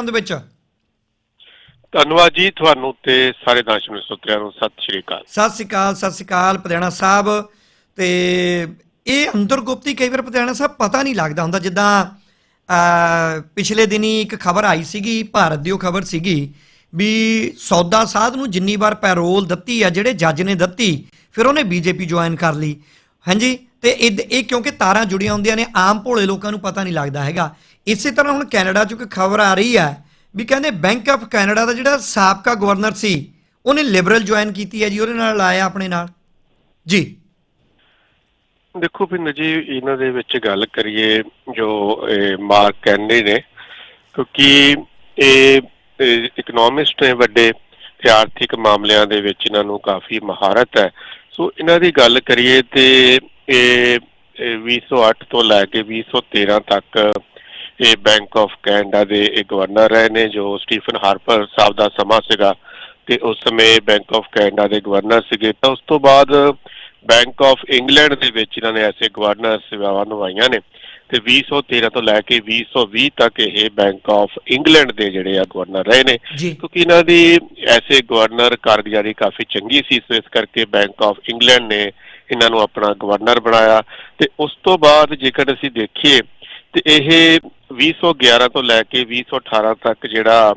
ਦੇ ਵਿੱਚ? ਧੰਨਵਾਦ ਜੀ ਤੁਹਾਨੂੰ ਤੇ ਸਾਰੇ ਦਰਸ਼ਕ ਸਰੋਤਿਆਂ ਨੂੰ ਸਤਿ ਸ਼੍ਰੀ ਅਕਾਲ। ਸਤਿ ਸ਼੍ਰੀ ਅਕਾਲ ਸਤਿ ਸ਼੍ਰੀ ਅਕਾਲ ਪਧਿਆਣਾ ਸਾਹਿਬ। ਤੇ ਇਹ ਅੰਦਰ ਗੁਪਤੀ ਕਈ ਵਾਰ ਪਧਿਆਣਾ ਸਾਹਿਬ ਪਤਾ ਨਹੀਂ ਲੱਗਦਾ ਹੁੰਦਾ ਜਿੱਦਾਂ ਪਿਛਲੇ ਦਿਨੀ ਇੱਕ ਖਬਰ ਆਈ ਸੀਗੀ ਭਾਰਤ ਦੀ ਉਹ ਖਬਰ ਸੀਗੀ ਵੀ ਸੌਦਾ ਸਾਧ ਨੂੰ ਜਿੰਨੀ ਵਾਰ ਪੈਰੋਲ ਦਿੱਤੀ ਆ ਜਿਹੜੇ ਜੱਜ ਨੇ ਦਿੱਤੀ ਫਿਰ ਉਹਨੇ ਬੀਜੇਪੀ ਜੁਆਇਨ ਕਰ ਲਈ। ਹਾਂਜੀ ਤੇ ਇਹ ਇਹ ਕਿਉਂਕਿ ਤਾਰਾਂ ਜੁੜੀਆਂ ਹੁੰਦੀਆਂ ਨੇ ਆਮ ਭੋਲੇ ਲੋਕਾਂ ਨੂੰ ਪਤਾ ਨਹੀਂ ਲੱਗਦਾ ਹੈਗਾ। ਇਸੇ ਤਰ੍ਹਾਂ ਹੁਣ ਕੈਨੇਡਾ ਚੋਂ ਇੱਕ ਖਬਰ ਆ ਰਹੀ ਹੈ ਵੀ ਕਹਿੰਦੇ ਬੈਂਕ ਆਫ ਕੈਨੇਡਾ ਦਾ ਜਿਹੜਾ ਸਾਬਕਾ ਗਵਰਨਰ ਸੀ, ਉਹਨੇ ਲਿਬਰਲ ਜੁਆਇਨ ਕੀਤੀ ਹੈ ਜੀ, ਉਹਦੇ ਨਾਲ ਲਾਇਆ ਆਪਣੇ ਨਾਲ। ਜੀ। ਦੇਖੋ ਵੀ ਜੀ, ਇਹਨਾਂ ਦੇ ਵਿੱਚ ਗੱਲ ਕਰੀਏ ਜੋ ਮਾਰਕ ਕੈਨਡੀ ਨੇ, ਕਿਉਂਕਿ ਇਹ ਇਕਨੋਮਿਸਟ ਨੇ ਵੱਡੇ ਤੇ ਆਰਥਿਕ ਮਾਮਲਿਆਂ ਦੇ ਵਿੱਚ ਇਹਨਾਂ ਨੂੰ ਕਾਫੀ ਮਹਾਰਤ ਹੈ। ਸੋ ਇਹਨਾਂ ਦੀ ਗੱਲ ਕਰੀਏ ਤੇ ਇਹ ਇਹ 2008 ਤੋਂ ਲੈ ਕੇ 2013 ਤੱਕ ਇਹ ਬੈਂਕ ਆਫ ਕੈਨੇਡਾ ਦੇ ਗਵਰਨਰ ਰਹੇ ਨੇ ਜੋ ਸਟੀਫਨ ਹਾਰਪਰ ਸਾਹਿਬ ਦਾ ਸਮਾਂ ਸੀਗਾ ਤੇ ਉਸ ਸਮੇਂ ਬੈਂਕ ਆਫ ਕੈਨੇਡਾ ਦੇ ਗਵਰਨਰ ਸੀਗੇ। ਤਾਂ ਉਸ ਤੋਂ ਬਾਅਦ ਬੈਂਕ ਆਫ ਇੰਗਲੈਂਡ ਦੇ ਵਿੱਚ ਇਹਨਾਂ ਨੇ ਐਸੇ ਗਵਰਨਰ ਸੇਵਾਵਾਂ ਨਿਭਾਈਆਂ ਨੇ ਤੇ 2013 ਤੋਂ ਲੈ ਕੇ 2020 ਤੱਕ ਇਹ ਬੈਂਕ ਆਫ ਇੰਗਲੈਂਡ ਦੇ ਜਿਹੜੇ ਆ ਗਵਰਨਰ ਰਹੇ ਨੇ। ਕਿਉਂਕਿ ਇਹਨਾਂ ਦੀ ਐਸੇ ਗਵਰਨਰ ਕਾਰਗੁਜ਼ਾਰੀ ਕਾਫੀ ਚੰਗੀ ਸੋ ਇਸ ਕਰਕੇ ਬੈਂਕ ਆਫ ਇੰਗਲੈਂਡ ਨੇ ਇਹਨਾਂ ਨੂੰ ਆਪਣਾ ਗਵਰਨਰ ਬਣਾਇਆ। ਤੇ ਉਸ ਤੋਂ ਬਾਅਦ ਜੇਕਰ ਅਸੀਂ ਦੇਖੀਏ ਤੇ ਇਹ 2011 ਤੋਂ ਲੈ ਕੇ 2018 ਤੱਕ ਜਿਹੜਾ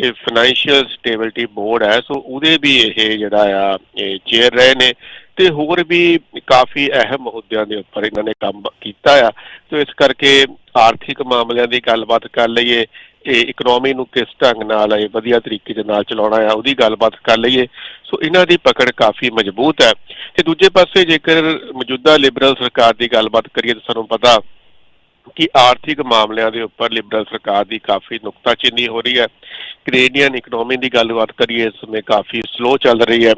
ਇਹ ਫਾਈਨੈਂਸ਼ੀਅਲ ਸਟੇਬਿਲਿਟੀ ਬੋਰਡ ਹੈ, ਸੋ ਉਹਦੇ ਵੀ ਇਹ ਜਿਹੜਾ ਆ, ਇਹ ਚੇਅਰ ਰਹੇ ਨੇ ਤੇ ਹੋਰ ਵੀ ਕਾਫੀ ਅਹਿਮ ਅਹੁਦਿਆਂ ਦੇ ਉੱਪਰ ਇਹਨਾਂ ਨੇ ਕੰਮ ਕੀਤਾ ਆ। ਸੋ ਇਸ ਕਰਕੇ ਆਰਥਿਕ ਮਾਮਲਿਆਂ ਦੀ ਗੱਲਬਾਤ ਕਰ ਲਈਏ, ਇਹ ਇਕਨੋਮੀ ਨੂੰ ਕਿਸ ਢੰਗ ਨਾਲ, ਇਹ ਵਧੀਆ ਤਰੀਕੇ ਦੇ ਨਾਲ ਚਲਾਉਣਾ ਆ, ਉਹਦੀ ਗੱਲਬਾਤ ਕਰ ਲਈਏ। ਸੋ ਇਹਨਾਂ ਦੀ ਪਕੜ ਕਾਫੀ ਮਜ਼ਬੂਤ ਹੈ। ਤੇ ਦੂਜੇ ਪਾਸੇ ਜੇਕਰ ਮੌਜੂਦਾ ਲਿਬਰਲ ਸਰਕਾਰ ਦੀ ਗੱਲਬਾਤ ਕਰੀਏ ਤਾਂ ਸਾਨੂੰ ਪਤਾ ਕਿ ਆਰਥਿਕ ਮਾਮਲਿਆਂ ਦੇ ਉੱਪਰ ਲਿਬਰਲ ਸਰਕਾਰ ਦੀ ਕਾਫੀ ਨੁਕਤਾਚੀਨੀ ਹੋ ਰਹੀ ਹੈ। ਕੈਨੇਡੀਅਨ ਇਕਨੋਮੀ ਦੀ ਗੱਲਬਾਤ ਕਰੀਏ, ਇਸ ਸਮੇਂ ਕਾਫੀ ਸਲੋ ਚੱਲ ਰਹੀ ਹੈ।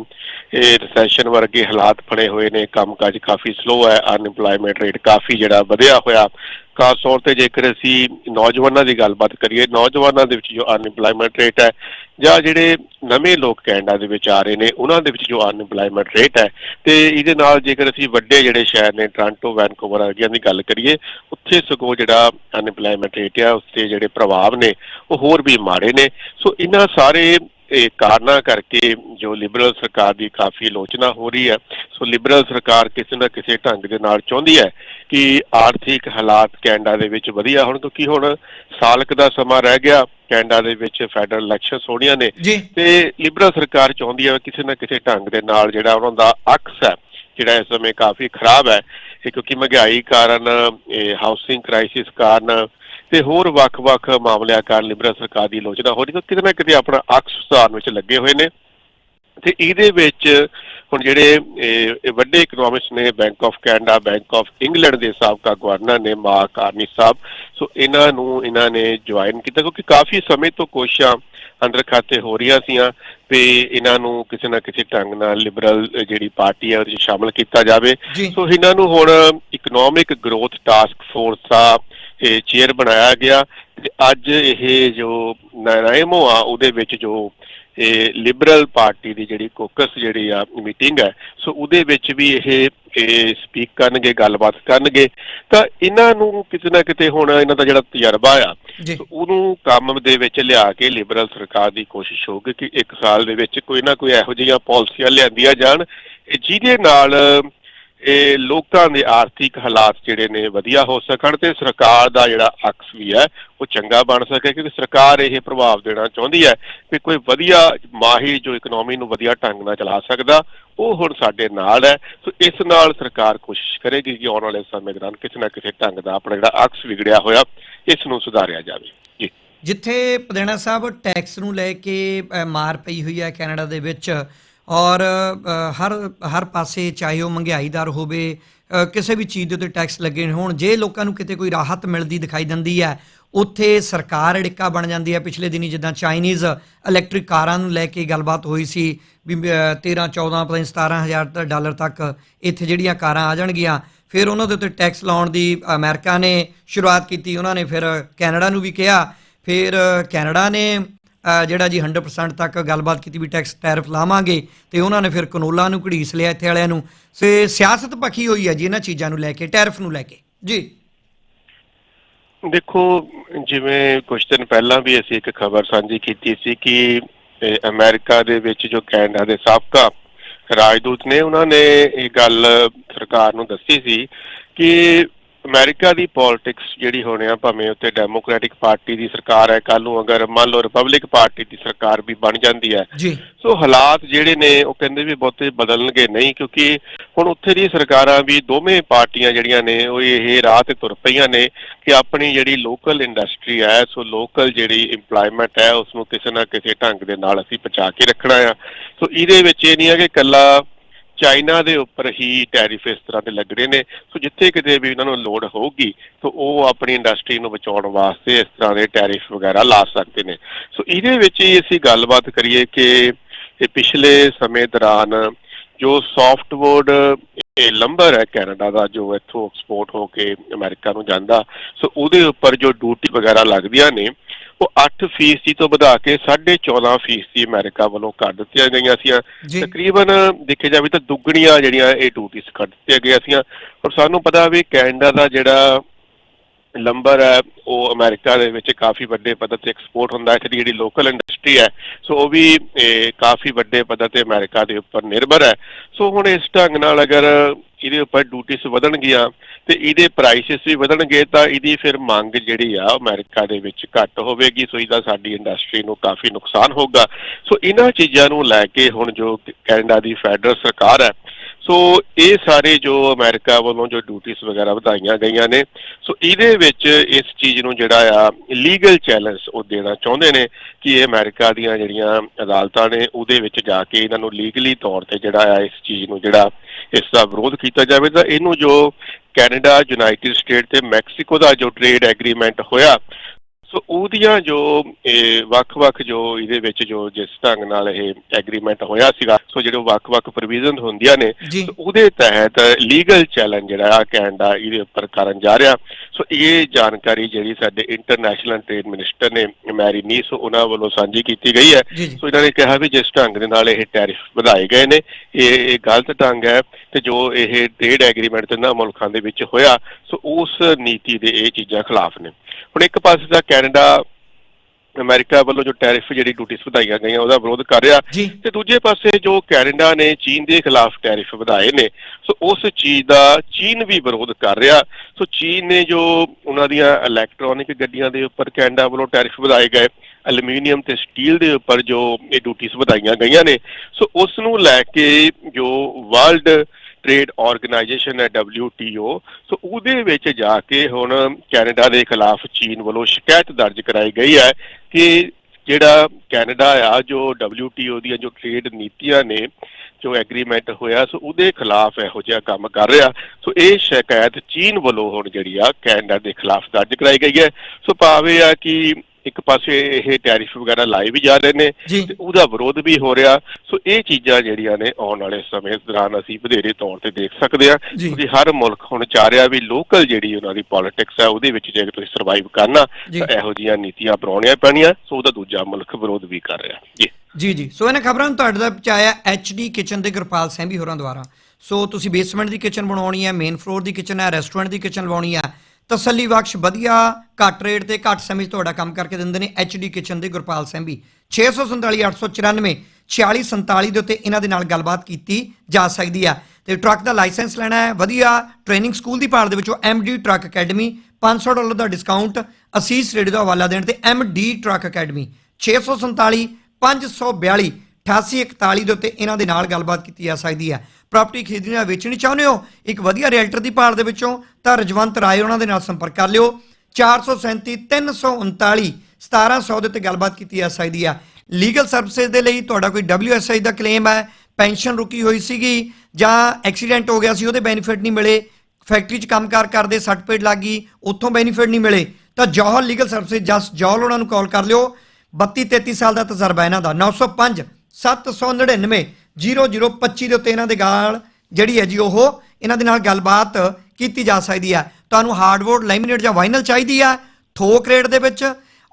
ਇਹ ਰਿਸੈਸ਼ਨ ਵਰਗੇ ਹਾਲਾਤ ਫੜੇ ਹੋਏ ਨੇ, ਕੰਮਕਾਜ ਕਾਫੀ ਸਲੋ ਹੈ ਅਨਪਲਾਈਮੈਂਟ ਰੇਟ ਕਾਫੀ ਜਿਹੜਾ ਵਧਿਆ ਹੋਇਆ। ਖਾਸ ਤੌਰ ਤੇ ਜੇਕਰ ਅਸੀਂ ਨੌਜਵਾਨਾਂ ਦੀ ਗੱਲਬਾਤ ਕਰੀਏ, ਨੌਜਵਾਨਾਂ ਦੇ ਵਿੱਚ ਜੋ ਅਨਪਲਾਈਮੈਂਟ ਰੇਟ ਹੈ ਜਾਂ ਜਿਹੜੇ ਨਵੇਂ ਲੋਕ ਕੈਨੇਡਾ ਦੇ ਵਿੱਚ ਆ ਰਹੇ ਨੇ, ਉਹਨਾਂ ਦੇ ਵਿੱਚ ਜੋ ਅਨਪਲਾਈਮੈਂਟ ਰੇਟ ਹੈ ਤੇ ਇਹਦੇ ਨਾਲ ਜੇਕਰ ਅਸੀਂ ਵੱਡੇ ਜਿਹੜੇ ਸ਼ਹਿਰ ਨੇ ਟ੍ਰਾਂਟੋ ਵੈਨਕੂਵਰ ਵਰਗਿਆਂ ਦੀ ਗੱਲ ਕਰੀਏ, ਉੱਥੇ ਸਗੋਂ ਜਿਹੜਾ ਅਨਪਲਾਈਮੈਂਟ ਰੇਟ ਆ, ਉਸ ਤੇ ਜਿਹੜੇ ਪ੍ਰਭਾਵ ਨੇ, ਉਹ ਹੋਰ ਵੀ ਮਾੜੇ ਨੇ। ਸੋ ਇਹਨਾਂ ਸਾਰੇ ਇਹ ਕਾਰਨਾਂ ਕਰਕੇ ਜੋ ਲਿਬਰਲ ਸਰਕਾਰ ਦੀ ਕਾਫੀ ਆਲੋਚਨਾ ਹੋ ਰਹੀ ਹੈ ਸੋ ਲਿਬਰਲ ਸਰਕਾਰ ਕਿਸੇ ਨਾ ਕਿਸੇ ਢੰਗ ਦੇ ਨਾਲ ਚਾਹੁੰਦੀ ਹੈ ਕਿ ਆਰਥਿਕ ਹਾਲਾਤ ਕੈਨੇਡਾ ਦੇ ਵਿੱਚ ਵਧੀਆ ਹੋਣ ਕਿਉਂਕਿ ਹੁਣ ਸਾਲਕ ਦਾ ਸਮਾਂ ਰਹਿ ਗਿਆ ਕੈਨੇਡਾ ਦੇ ਵਿੱਚ ਫੈਡਰਲ ਇਲੈਕਸ਼ਨਸ ਹੋਣੀਆਂ ਨੇ ਤੇ ਲਿਬਰਲ ਸਰਕਾਰ ਚਾਹੁੰਦੀ ਹੈ ਕਿਸੇ ਨਾ ਕਿਸੇ ਢੰਗ ਦੇ ਨਾਲ ਜਿਹੜਾ ਉਹਨਾਂ ਦਾ ਅਕਸ ਹੈ ਜਿਹੜਾ ਇਸ ਸਮੇਂ ਕਾਫੀ ਖਰਾਬ ਹੈ ਕਿਉਂਕਿ ਮਹਿੰਗਾਈ ਕਾਰਨ ਇਹ ਹਾਊਸਿੰਗ ਕ੍ਰਾਈਸਿਸ ਕਾਰਨ ਤੇ ਹੋਰ ਵੱਖ-ਵੱਖ ਮਾਮਲਿਆਂ ਕਾਰਨ ਲਿਬਰਲ ਸਰਕਾਰ ਦੀ ਆਲੋਚਨਾ ਹੋ ਰਹੀ ਹੈ। ਕਿਤੇ ਨਾ ਕਿਤੇ ਆਪਣਾ ਅਕਸ ਸੁਧਾਰਨ ਵਿੱਚ ਲੱਗੇ ਹੋਏ ਨੇ। ਤੇ ਇਹਦੇ ਵਿੱਚ ਹੁਣ ਜਿਹੜੇ ਵੱਡੇ ਇਕਨੋਮਿਸਟ ਨੇ Bank of Canada Bank of England ਦੇ ਸਾਬਕਾ ਗਵਰਨਰ ਨੇ ਮਾਰਕ ਕਾਰਨੀ ਸਾਹਿਬ। ਸੋ ਇਹਨਾਂ ਨੂੰ ਇਹਨਾਂ ਨੇ ਜੁਆਇਨ ਕੀਤਾ ਕਿਉਂਕਿ ਕਾਫੀ ਸਮੇਂ ਤੋਂ ਕੋਸ਼ਿਸ਼ਾਂ ਅੰਦਰ ਖਾਤੇ ਹੋ ਰਹੀਆਂ ਸੀਆਂ ਤੇ ਇਹਨਾਂ ਨੂੰ ਕਿਸੇ ਨਾ ਕਿਸੇ ਢੰਗ ਨਾਲ ਲਿਬਰਲ ਜਿਹੜੀ ਪਾਰਟੀ ਹੈ ਉਹਦੇ ਵਿੱਚ ਸ਼ਾਮਲ ਕੀਤਾ ਜਾਵੇ। ਸੋ ਇਹਨਾਂ ਨੂੰ ਹੁਣ ਇਕਨੋਮਿਕ ਗਰੋਥ ਟਾਸਕ ਫੋਰਸ ਦਾ ਇਹ ਚੇਅਰ ਬਣਾਇਆ ਗਿਆ ਤੇ ਅੱਜ ਇਹ ਜੋ ਨਾਰਾਇਮੋ ਆ ਉਹਦੇ ਵਿੱਚ ਜੋ ਇਹ ਲਿਬਰਲ ਪਾਰਟੀ ਦੀ ਜਿਹੜੀ ਕੋਕਸ ਜਿਹੜੀ ਆ ਮੀਟਿੰਗ ਹੈ ਸੋ ਉਹਦੇ ਵਿੱਚ ਵੀ ਇਹ ਇਹ ਸਪੀਕ ਕਰਨਗੇ ਗੱਲਬਾਤ ਕਰਨਗੇ। ਤਾਂ ਇਹਨਾਂ ਨੂੰ ਕਿਤੇ ਨਾ ਕਿਤੇ ਹੁਣ ਇਹਨਾਂ ਦਾ ਜਿਹੜਾ ਤਜਰਬਾ ਆ ਉਹਨੂੰ ਕੰਮ ਦੇ ਵਿੱਚ ਲਿਆ ਕੇ ਲਿਬਰਲ ਸਰਕਾਰ ਦੀ ਕੋਸ਼ਿਸ਼ ਹੋਊਗੀ ਕਿ ਇੱਕ ਸਾਲ ਦੇ ਵਿੱਚ ਕੋਈ ਨਾ ਕੋਈ ਇਹੋ ਜਿਹੀਆਂ ਪਾਲਿਸੀਆਂ ਲਿਆਂਦੀਆਂ ਜਾਣ ਜਿਹਦੇ ਨਾਲ ਇਹ ਲੋਕਾਂ ਦੇ ਆਰਥਿਕ ਹਾਲਾਤ ਜਿਹੜੇ ਨੇ ਵਧੀਆ ਹੋ ਸਕਣ ਤੇ ਸਰਕਾਰ ਦਾ ਜਿਹੜਾ ਅਕਸ ਵੀ ਹੈ, ਉਹ ਚੰਗਾ ਬਣ ਸਕੇ, ਕਿਉਂਕਿ ਸਰਕਾਰ ਇਹ ਪ੍ਰਭਾਵ ਦੇਣਾ ਚਾਹੁੰਦੀ ਹੈ ਕਿ ਕੋਈ ਵਧੀਆ ਮਾਹਿਰ ਜੋ ਇਕਨੋਮੀ ਨੂੰ ਵਧੀਆ ਢੰਗ ਨਾਲ ਚਲਾ ਸਕਦਾ, ਉਹ ਹੁਣ ਸਾਡੇ ਨਾਲ ਹੈ। ਸੋ ਇਸ ਨਾਲ ਸਰਕਾਰ ਕੋਸ਼ਿਸ਼ ਕਰੇਗੀ ਕਿ ਆਉਣ ਵਾਲੇ ਸਮੇਂ ਦੌਰਾਨ ਕਿਸੇ ਨਾ ਕਿਸੇ ਢੰਗ ਦਾ ਆਪਣਾ ਜਿਹੜਾ ਅਕਸ ਵਿਗੜਿਆ ਹੋਇਆ, ਇਸ ਨੂੰ ਸੁਧਾਰਿਆ ਜਾਵੇ। ਜੀ। ਜਿੱਥੇ ਪਦੈਣਾ ਸਾਹਿਬ, ਟੈਕਸ ਨੂੰ ਲੈ ਕੇ ਮਾਰ ਪਈ ਹੋਈ ਹੈ ਕੈਨੇਡਾ ਦੇ ਵਿੱਚ ਔਰ ਹਰ ਹਰ ਪਾਸੇ ਚਾਹੇ ਉਹ ਮਹਿੰਗਾਈ ਦਰ ਹੋਵੇ ਕਿਸੇ ਵੀ ਚੀਜ਼ ਦੇ ਉੱਤੇ ਟੈਕਸ ਲੱਗੇ ਹੋਣ ਜੇ ਲੋਕਾਂ ਨੂੰ ਕਿਤੇ ਕੋਈ ਰਾਹਤ ਮਿਲਦੀ ਦਿਖਾਈ ਦਿੰਦੀ ਹੈ ਉੱਥੇ ਸਰਕਾਰ ਅੜਿੱਕਾ ਬਣ ਜਾਂਦੀ ਹੈ। ਪਿਛਲੇ ਦਿਨੀ ਜਿੱਦਾਂ ਚਾਈਨੀਜ਼ ਇਲੈਕਟ੍ਰਿਕ ਕਾਰਾਂ ਨੂੰ ਲੈ ਕੇ ਗੱਲਬਾਤ ਹੋਈ ਸੀ ਵੀ ਅ, 13 14 ਪਤਾ ਨਹੀਂ 17000 ਡਾਲਰ ਤੱਕ ਇੱਥੇ ਜਿਹੜੀਆਂ ਕਾਰਾਂ ਆ ਜਾਣਗੀਆਂ। ਫਿਰ ਉਹਨਾਂ ਦੇ ਉੱਤੇ ਟੈਕਸ ਲਾਉਣ ਦੀ ਅਮਰੀਕਾ ਨੇ ਸ਼ੁਰੂਆਤ ਕੀਤੀ ਉਹਨਾਂ ਨੇ ਫਿਰ ਕੈਨੇਡਾ ਨੂੰ ਵੀ ਕਿਹਾ। ਫਿਰ ਕੈਨੇਡਾ ਨੇ ਜਿਹੜਾ ਜੀ 100% ਤੱਕ ਗੱਲਬਾਤ ਕੀਤੀ ਵੀ ਟੈਕਸ ਟੈਰਿਫ ਲਾਵਾਂਗੇ ਤੇ ਉਹਨਾਂ ਨੇ ਫਿਰ ਕਨੋਲਾ ਨੂੰ ਘੜੀਸ ਲਿਆ ਇੱਥੇ ਵਾਲਿਆਂ ਨੂੰ। ਸੇ ਸਿਆਸਤ ਪੱਖੀ ਹੋਈ ਹੈ ਜੀ ਇਹਨਾਂ ਚੀਜ਼ਾਂ ਨੂੰ ਲੈ ਕੇ ਟੈਰਿਫ ਨੂੰ ਲੈ ਕੇ। ਜੀ। ਦੇਖੋ, ਜਿਵੇਂ ਕੁਝ ਦਿਨ ਪਹਿਲਾਂ ਵੀ ਅਸੀਂ ਇੱਕ ਖਬਰ ਸਾਂਝੀ ਕੀਤੀ ਸੀ ਕਿ ਇਹ ਅਮਰੀਕਾ ਦੇ ਵਿੱਚ ਜੋ ਕੈਨੇਡਾ ਦੇ ਸਾਬਕਾ ਰਾਜਦੂਤ ਨੇ, ਉਹਨਾਂ ਨੇ ਇਹ ਗੱਲ ਸਰਕਾਰ ਨੂੰ ਦੱਸੀ ਸੀ ਕਿ ਅਮਰੀਕਾ ਦੀ ਪੋਲਿਟਿਕਸ ਜਿਹੜੀ ਹੋਣੀ ਆ ਭਾਵੇਂ ਉੱਤੇ ਡੈਮੋਕ੍ਰੈਟਿਕ ਪਾਰਟੀ ਦੀ ਸਰਕਾਰ ਹੈ ਕੱਲ ਨੂੰ ਅਗਰ ਮੰਨ ਲਓ ਰਿਪਬਲਿਕ ਪਾਰਟੀ ਦੀ ਸਰਕਾਰ ਵੀ ਬਣ ਜਾਂਦੀ ਹੈ। ਸੋ ਹਾਲਾਤ ਜਿਹੜੇ ਨੇ ਉਹ ਕਹਿੰਦੇ ਵੀ ਬਹੁਤੇ ਬਦਲਣਗੇ ਨਹੀਂ ਕਿਉਂਕਿ ਹੁਣ ਉੱਥੇ ਦੀ ਸਰਕਾਰਾਂ ਵੀ ਦੋਵੇਂ ਪਾਰਟੀਆਂ ਜਿਹੜੀਆਂ ਨੇ ਉਹ ਇਹ ਰਾਹ ਤੇ ਤੁਰ ਪਈਆਂ ਨੇ ਕਿ ਆਪਣੀ ਜਿਹੜੀ ਲੋਕਲ ਇੰਡਸਟਰੀ ਹੈ ਸੋ ਲੋਕਲ ਜਿਹੜੀ EMPLOYMENT ਹੈ ਉਸ ਨੂੰ ਕਿਸੇ ਨਾ ਕਿਸੇ ਢੰਗ ਦੇ ਨਾਲ ਅਸੀਂ ਬਚਾ ਕੇ ਰੱਖਣਾ ਆ। ਸੋ ਇਹਦੇ ਵਿੱਚ ਇਹ ਨਹੀਂ ਹੈ ਕਿ ਕੱਲਾ ਚਾਈਨਾ ਦੇ ਉੱਪਰ ਹੀ ਟੈਰਿਫ ਇਸ ਤਰ੍ਹਾਂ ਦੇ ਲੱਗਣੇ ਨੇ। ਸੋ ਜਿੱਥੇ ਕਿਤੇ ਵੀ ਉਹਨਾਂ ਨੂੰ ਲੋੜ ਹੋਊਗੀ ਤਾਂ ਉਹ ਆਪਣੀ ਇੰਡਸਟਰੀ ਨੂੰ ਬਚਾਉਣ ਵਾਸਤੇ ਇਸ ਤਰ੍ਹਾਂ ਦੇ ਟੈਰਿਫ ਵਗੈਰਾ ਲਾ ਸਕਦੇ ਨੇ। ਸੋ ਇਹਦੇ ਵਿੱਚ ਹੀ ਅਸੀਂ ਗੱਲਬਾਤ ਕਰੀਏ ਕਿ ਇਹ ਪਿਛਲੇ ਸਮੇਂ ਦੌਰਾਨ ਜੋ ਸੌਫਟਵੁੱਡ ਇਹ ਲੰਬਰ ਹੈ ਕੈਨੇਡਾ ਦਾ ਜੋ ਇੱਥੋਂ ਐਕਸਪੋਰਟ ਹੋ ਕੇ ਅਮਰੀਕਾ ਨੂੰ ਜਾਂਦਾ ਸੋ ਉਹਦੇ ਉੱਪਰ ਜੋ ਡਿਊਟੀ ਵਗੈਰਾ ਲੱਗਦੀਆਂ ਨੇ ਉਹ 8% ਤੋਂ ਵਧਾ ਕੇ 14.5% ਅਮਰੀਕਾ ਵੱਲੋਂ ਕਰ ਦਿੱਤੀਆਂ ਗਈਆਂ ਸੀ ਤਕਰੀਬਨ ਦੇਖਿਆ ਜਾਵੇ ਤਾਂ ਦੁੱਗਣੀਆਂ ਜਿਹੜੀਆਂ ਇਹ ਡਿਊਟੀਆਂ ਕੱਢ ਦਿੱਤੀਆਂ ਗਈਆਂ ਸੀਆਂ। ਔਰ ਸਾਨੂੰ ਪਤਾ ਵੀ ਕੈਨੇਡਾ ਦਾ ਜਿਹੜਾ ਲੰਬਰ ਹੈ, ਉਹ ਅਮਰੀਕਾ ਦੇ ਵਿੱਚ ਕਾਫੀ ਵੱਡੇ ਪੱਧਰ ਤੇ ਐਕਸਪੋਰਟ ਹੁੰਦਾ ਹੈ, ਇੱਥੇ ਦੀ ਜਿਹੜੀ ਲੋਕਲ ਇੰਡਸਟਰੀ ਹੈ ਸੋ ਉਹ ਵੀ ਕਾਫੀ ਵੱਡੇ ਪੱਧਰ ਤੇ ਅਮਰੀਕਾ ਦੇ ਉੱਪਰ ਨਿਰਭਰ ਹੈ। ਸੋ ਹੁਣ ਇਸ ਢੰਗ ਨਾਲ ਅਗਰ ਇਹਦੇ ਉੱਪਰ ਡਿਊਟੀਆਂ ਵਧਣਗੀਆਂ ਤੇ ਇਹਦੇ ਪ੍ਰਾਈਸਿਸ ਵੀ ਵਧਣਗੇ, ਤਾਂ ਇਹਦੀ ਫਿਰ ਮੰਗ ਜਿਹੜੀ ਆ ਉਹ ਅਮਰੀਕਾ ਦੇ ਵਿੱਚ ਘੱਟ ਹੋਵੇਗੀ ਸੋ ਇਹਦਾ ਸਾਡੀ ਇੰਡਸਟਰੀ ਨੂੰ ਕਾਫੀ ਨੁਕਸਾਨ ਹੋਊਗਾ। ਸੋ ਇਹਨਾਂ ਚੀਜ਼ਾਂ ਨੂੰ ਲੈ ਕੇ ਹੁਣ ਜੋ ਕੈਨੇਡਾ ਦੀ ਫੈਡਰਲ ਸਰਕਾਰ ਹੈ ਸੋ ਇਹ ਸਾਰੇ ਜੋ ਅਮਰੀਕਾ ਵੱਲੋਂ ਜੋ ਡਿਊਟੀਆਂ ਵਗੈਰਾ ਵਧਾਈਆਂ ਗਈਆਂ ਨੇ ਸੋ ਇਹਦੇ ਵਿੱਚ ਇਸ ਚੀਜ਼ ਨੂੰ ਜਿਹੜਾ ਆ ਲੀਗਲ ਚੈਲੰਜ ਉਹ ਦੇਣਾ ਚਾਹੁੰਦੇ ਨੇ ਕਿ ਇਹ ਅਮਰੀਕਾ ਦੀਆਂ ਜਿਹੜੀਆਂ ਅਦਾਲਤਾਂ ਨੇ, ਉਹਦੇ ਵਿੱਚ ਜਾ ਕੇ ਇਹਨਾਂ ਨੂੰ ਲੀਗਲੀ ਤੌਰ ਤੇ ਜਿਹੜਾ ਆ, ਇਸ ਚੀਜ਼ ਨੂੰ ਜਿਹੜਾ ਇਸ ਦਾ ਵਿਰੋਧ ਕੀਤਾ ਜਾਵੇ। ਤਾਂ ਇਹਨੂੰ ਜੋ ਕੈਨੇਡਾ ਯੂਨਾਈਟਿਡ ਸਟੇਟ ਤੇ ਮੈਕਸੀਕੋ ਦਾ ਜੋ ਟ੍ਰੇਡ ਐਗਰੀਮੈਂਟ ਹੋਇਆ ਸੋ ਉਹਦੀਆਂ ਜੋ ਇਹ ਵੱਖ-ਵੱਖ ਜੋ ਇਹਦੇ ਵਿੱਚ ਜੋ ਜਿਸ ਢੰਗ ਨਾਲ ਇਹ ਐਗਰੀਮੈਂਟ ਹੋਇਆ ਸੀਗਾ ਸੋ ਜਿਹੜੇ ਵੱਖ-ਵੱਖ ਪ੍ਰੋਵੀਜ਼ਨ ਹੁੰਦੀਆਂ ਨੇ ਸੋ ਉਹਦੇ ਤਹਿਤ ਲੀਗਲ ਚੈਲੰਜ ਜਿਹੜਾ ਆ ਕੈਨੇਡਾ ਇਹਦੇ ਉੱਪਰ ਕਰਨ ਜਾ ਰਿਹਾ। ਸੋ ਇਹ ਜਾਣਕਾਰੀ ਜਿਹੜੀ ਸਾਡੇ ਇੰਟਰਨੈਸ਼ਨਲ ਟ੍ਰੇਡ ਮਿਨਿਸਟਰ ਨੇ ਮੈਰੀ ਨੀਸ ਉਹਨਾਂ ਵੱਲੋਂ ਸਾਂਝੀ ਕੀਤੀ ਗਈ ਹੈ। ਸੋ ਇਹਨਾਂ ਨੇ ਕਿਹਾ ਵੀ ਜਿਸ ਢੰਗ ਦੇ ਨਾਲ ਇਹ ਟੈਰਿਫ ਵਧਾਏ ਗਏ ਨੇ ਇਹ ਇਹ ਗਲਤ ਢੰਗ ਹੈ ਤੇ ਜੋ ਇਹ ਟ੍ਰੇਡ ਐਗਰੀਮੈਂਟ ਤਿੰਨਾਂ ਮੁਲਕਾਂ ਦੇ ਵਿੱਚ ਹੋਇਆ ਸੋ ਉਸ ਨੀਤੀ ਦੇ ਇਹ ਚੀਜ਼ਾਂ ਖਿਲਾਫ ਨੇ। ਹੁਣ ਇੱਕ ਪਾਸੇ ਦਾ ਕੈਨੇਡਾ ਅਮਰੀਕਾ ਵੱਲੋਂ ਜੋ ਟੈਰਿਫ ਜਿਹੜੀ ਡਿਊਟੀਆਂ ਵਧਾਈਆਂ ਗਈਆਂ ਉਹਦਾ ਵਿਰੋਧ ਕਰ ਰਿਹਾ। ਤੇ ਦੂਜੇ ਪਾਸੇ ਜੋ ਕੈਨੇਡਾ ਨੇ ਚੀਨ ਦੇ ਖਿਲਾਫ ਟੈਰਿਫ ਵਧਾਏ ਨੇ ਸੋ ਉਸ ਚੀਜ਼ ਦਾ ਚੀਨ ਵੀ ਵਿਰੋਧ ਕਰ ਰਿਹਾ। ਸੋ ਚੀਨ ਨੇ ਜੋ ਉਹਨਾਂ ਦੀਆਂ ਇਲੈਕਟ੍ਰੋਨਿਕ ਗੱਡੀਆਂ ਦੇ ਉੱਪਰ ਕੈਨੇਡਾ ਵੱਲੋਂ ਟੈਰਿਫ ਵਧਾਏ ਗਏ ਐਲੂਮੀਨੀਅਮ ਤੇ ਸਟੀਲ ਦੇ ਉੱਪਰ ਜੋ ਇਹ ਡਿਊਟੀਆਂ ਵਧਾਈਆਂ ਗਈਆਂ ਨੇ ਸੋ ਉਸ ਨੂੰ ਲੈ ਕੇ ਜੋ ਵਰਲਡ ਟ੍ਰੇਡ ਆਰਗੇਨਾਈਜੇਸ਼ਨ ਹੈ WTO ਸੋ ਉਹਦੇ ਵਿੱਚ ਜਾ ਕੇ ਹੁਣ ਕੈਨੇਡਾ ਦੇ ਖਿਲਾਫ ਚੀਨ ਵੱਲੋਂ ਸ਼ਿਕਾਇਤ ਦਰਜ ਕਰਾਈ ਗਈ ਹੈ ਕਿ ਜਿਹੜਾ ਕੈਨੇਡਾ ਆ, ਜੋ WTO ਦੀਆਂ ਜੋ ਟ੍ਰੇਡ ਨੀਤੀਆਂ ਨੇ, ਜੋ ਐਗਰੀਮੈਂਟ ਹੋਇਆ, ਸੋ ਉਹਦੇ ਖਿਲਾਫ ਇਹੋ ਜਿਹਾ ਕੰਮ ਕਰ ਰਿਹਾ। ਸੋ ਇਹ ਸ਼ਿਕਾਇਤ ਚੀਨ ਵੱਲੋਂ ਹੁਣ ਜਿਹੜੀ ਆ ਕੈਨੇਡਾ ਦੇ ਖਿਲਾਫ ਦਰਜ ਕਰਾਈ ਗਈ ਹੈ। ਸੋ ਭਾਵੇਂ ਆ ਕਿ ਇੱਕ ਪਾਸੇ ਇਹ ਟੈਰਿਫ ਵਗੈਰਾ ਲਾਏ ਵੀ ਜਾ ਰਹੇ ਨੇ ਤੇ ਉਹਦਾ ਵਿਰੋਧ ਵੀ ਹੋ ਰਿਹਾ। ਸੋ ਇਹ ਚੀਜ਼ਾਂ ਜਿਹੜੀਆਂ ਨੇ ਆਉਣ ਵਾਲੇ ਸਮੇਂ ਦੌਰਾਨ ਅਸੀਂ ਵਧੇਰੇ ਤੌਰ ਤੇ ਦੇਖ ਸਕਦੇ ਜੀ। ਕਿਉਂਕਿ ਹਰ ਮੁਲਕ ਹੁਣ ਚਾਹ ਰਿਹਾ ਵੀ ਲੋਕਲ ਜਿਹੜੀ ਉਹਨਾਂ ਦੀ ਪੋਲਿਟਿਕਸ ਹੈ ਉਹਦੇ ਵਿੱਚ ਜੇ ਤੁਸੀਂ ਸਰਵਾਈਵ ਕਰਨਾ ਤਾਂ ਇਹੋ ਜਿਹੀਆਂ ਨੀਤੀਆਂ ਅਪਣਾਉਣੀਆਂ ਪੈਣੀਆਂ ਸੋ ਉਹਦਾ ਦੂਜਾ ਮੁਲਕ ਵਿਰੋਧ ਵੀ ਕਰ ਰਿਹਾ। ਜੀ। ਜੀ ਜੀ। ਸੋ ਇਹਨਾਂ ਖਬਰਾਂ ਨੂੰ ਤੁਹਾਡੇ ਦਾ ਪਹੁੰਚਾਇਆ ਡੀ ਕਿਚਨ ਦੇ ਗੁਰਪਾਲ ਸੈਂਭੀ ਹੋਰਾਂ ਦੁਆਰਾ। ਸੋ ਤੁਸੀਂ ਬੇਸਮੈਂਟ ਦੀ ਕਿਚਨ ਬਣਾਉਣੀ ਹੈ ਮੇਨ ਫਲੋਰ ਦੀ ਕਿਚਨ ਹੈ ਰੈਸਟੋਰੈਂਟ ਦੀ ਕਿਚਨ ਲਵਾਉਣੀ ਹੈ ਤਸੱਲੀ ਬਖਸ਼ ਵਧੀਆ, ਘੱਟ ਰੇਟ ਤੇ ਘੱਟ ਸਮੇਂ 'ਚ ਤੁਹਾਡਾ ਕੰਮ ਕਰਕੇ ਦਿੰਦੇ ਨੇ ਡੀ ਕਿਚਨ ਦੇ ਗੁਰਪਾਲ ਸੈਂਭੀ 647 894 4647 ਦੇ ਉੱਤੇ ਇਹਨਾਂ ਦੇ ਨਾਲ ਗੱਲਬਾਤ ਕੀਤੀ ਜਾ ਸਕਦੀ ਹੈ ਤੇ ਟਰੱਕ ਦਾ ਲਾਇਸੈਂਸ ਲੈਣਾ ਹੈ, ਵਧੀਆ ਟ੍ਰੇਨਿੰਗ ਸਕੂਲ ਦੀ ਭਾਲ ਦੇ ਵਿੱਚੋਂ ਡੀ ਟਰੱਕ ਅਕੈਡਮੀ 500 ਡਾਲਰ ਦਾ ਡਿਸਕਾਊਂਟ, ਅਸੀਸ ਰੇਡੀਓ ਦਾ ਹਵਾਲਾ ਦੇਣ ਤੇ ਡੀ ਟਰੱਕ ਅਕੈਡਮੀ। 647 542 8841 ਦੇ ਉੱਤੇ ਇਹਨਾਂ ਦੇ ਨਾਲ ਗੱਲਬਾਤ ਕੀਤੀ ਜਾ ਸਕਦੀ ਹੈ। ਪ੍ਰਾਪਰਟੀ ਖਰੀਦਣੀ ਜਾਂ ਵੇਚਣੀ ਚਾਹੁੰਦੇ ਹੋ, ਇੱਕ ਵਧੀਆ ਰੀਅਲਟਰ ਦੀ ਭਾਲ ਦੇ ਵਿੱਚੋਂ ਤਾਂ ਰਜਵੰਤ ਰਾਏ ਉਹਨਾਂ ਦੇ ਨਾਲ ਸੰਪਰਕ ਕਰ ਲਿਓ। 437 339 1700 ਦੇ ਉੱਤੇ ਗੱਲਬਾਤ ਕੀਤੀ ਜਾ ਸਕਦੀ ਹੈ। ਲੀਗਲ ਸਰਵਿਸਿਜ਼ ਦੇ ਲਈ ਤੁਹਾਡਾ ਕੋਈ WSI ਦਾ ਕਲੇਮ ਹੈ, ਪੈਨਸ਼ਨ ਰੁਕੀ ਹੋਈ ਸੀਗੀ ਜਾਂ ਐਕਸੀਡੈਂਟ ਹੋ ਗਿਆ ਸੀ, ਉਹਦੇ ਬੈਨੀਫਿਟ ਨਹੀਂ ਮਿਲੇ ਫੈਕਟਰੀ 'ਚ ਕੰਮਕਾਰ ਕਰਦੇ, ਸੱਟ ਪੇਟ ਲੱਗ ਗਈ, ਉੱਥੋਂ ਬੈਨੀਫਿਟ ਨਹੀਂ ਮਿਲੇ। ਤਾਂ ਜੌਹਲ ਲੀਗਲ ਸਰਵਿਸਿਜ਼ ਜਸ ਜੌਹਲ ਉਹਨਾਂ ਨੂੰ ਕਾਲ ਕਰ ਲਿਓ। 32 33 ਸਾਲ ਦਾ ਤਜਰਬਾ ਇਹਨਾਂ ਦਾ। 905 799 0025 ਦੇ ਉੱਤੇ ਇਹਨਾਂ ਦੇ ਗਾਲ ਜਿਹੜੀ ਹੈ ਜੀ ਉਹ ਇਹਨਾਂ ਦੇ ਨਾਲ ਗੱਲਬਾਤ ਕੀਤੀ ਜਾ ਸਕਦੀ ਹੈ। ਤੁਹਾਨੂੰ ਹਾਰਡਵੁੱਡ ਲੈਮੀਨੇਟ ਜਾਂ ਵਾਈਨਲ ਚਾਹੀਦੀ ਹੈ ਥੋਕ ਰੇਟ ਦੇ ਵਿੱਚ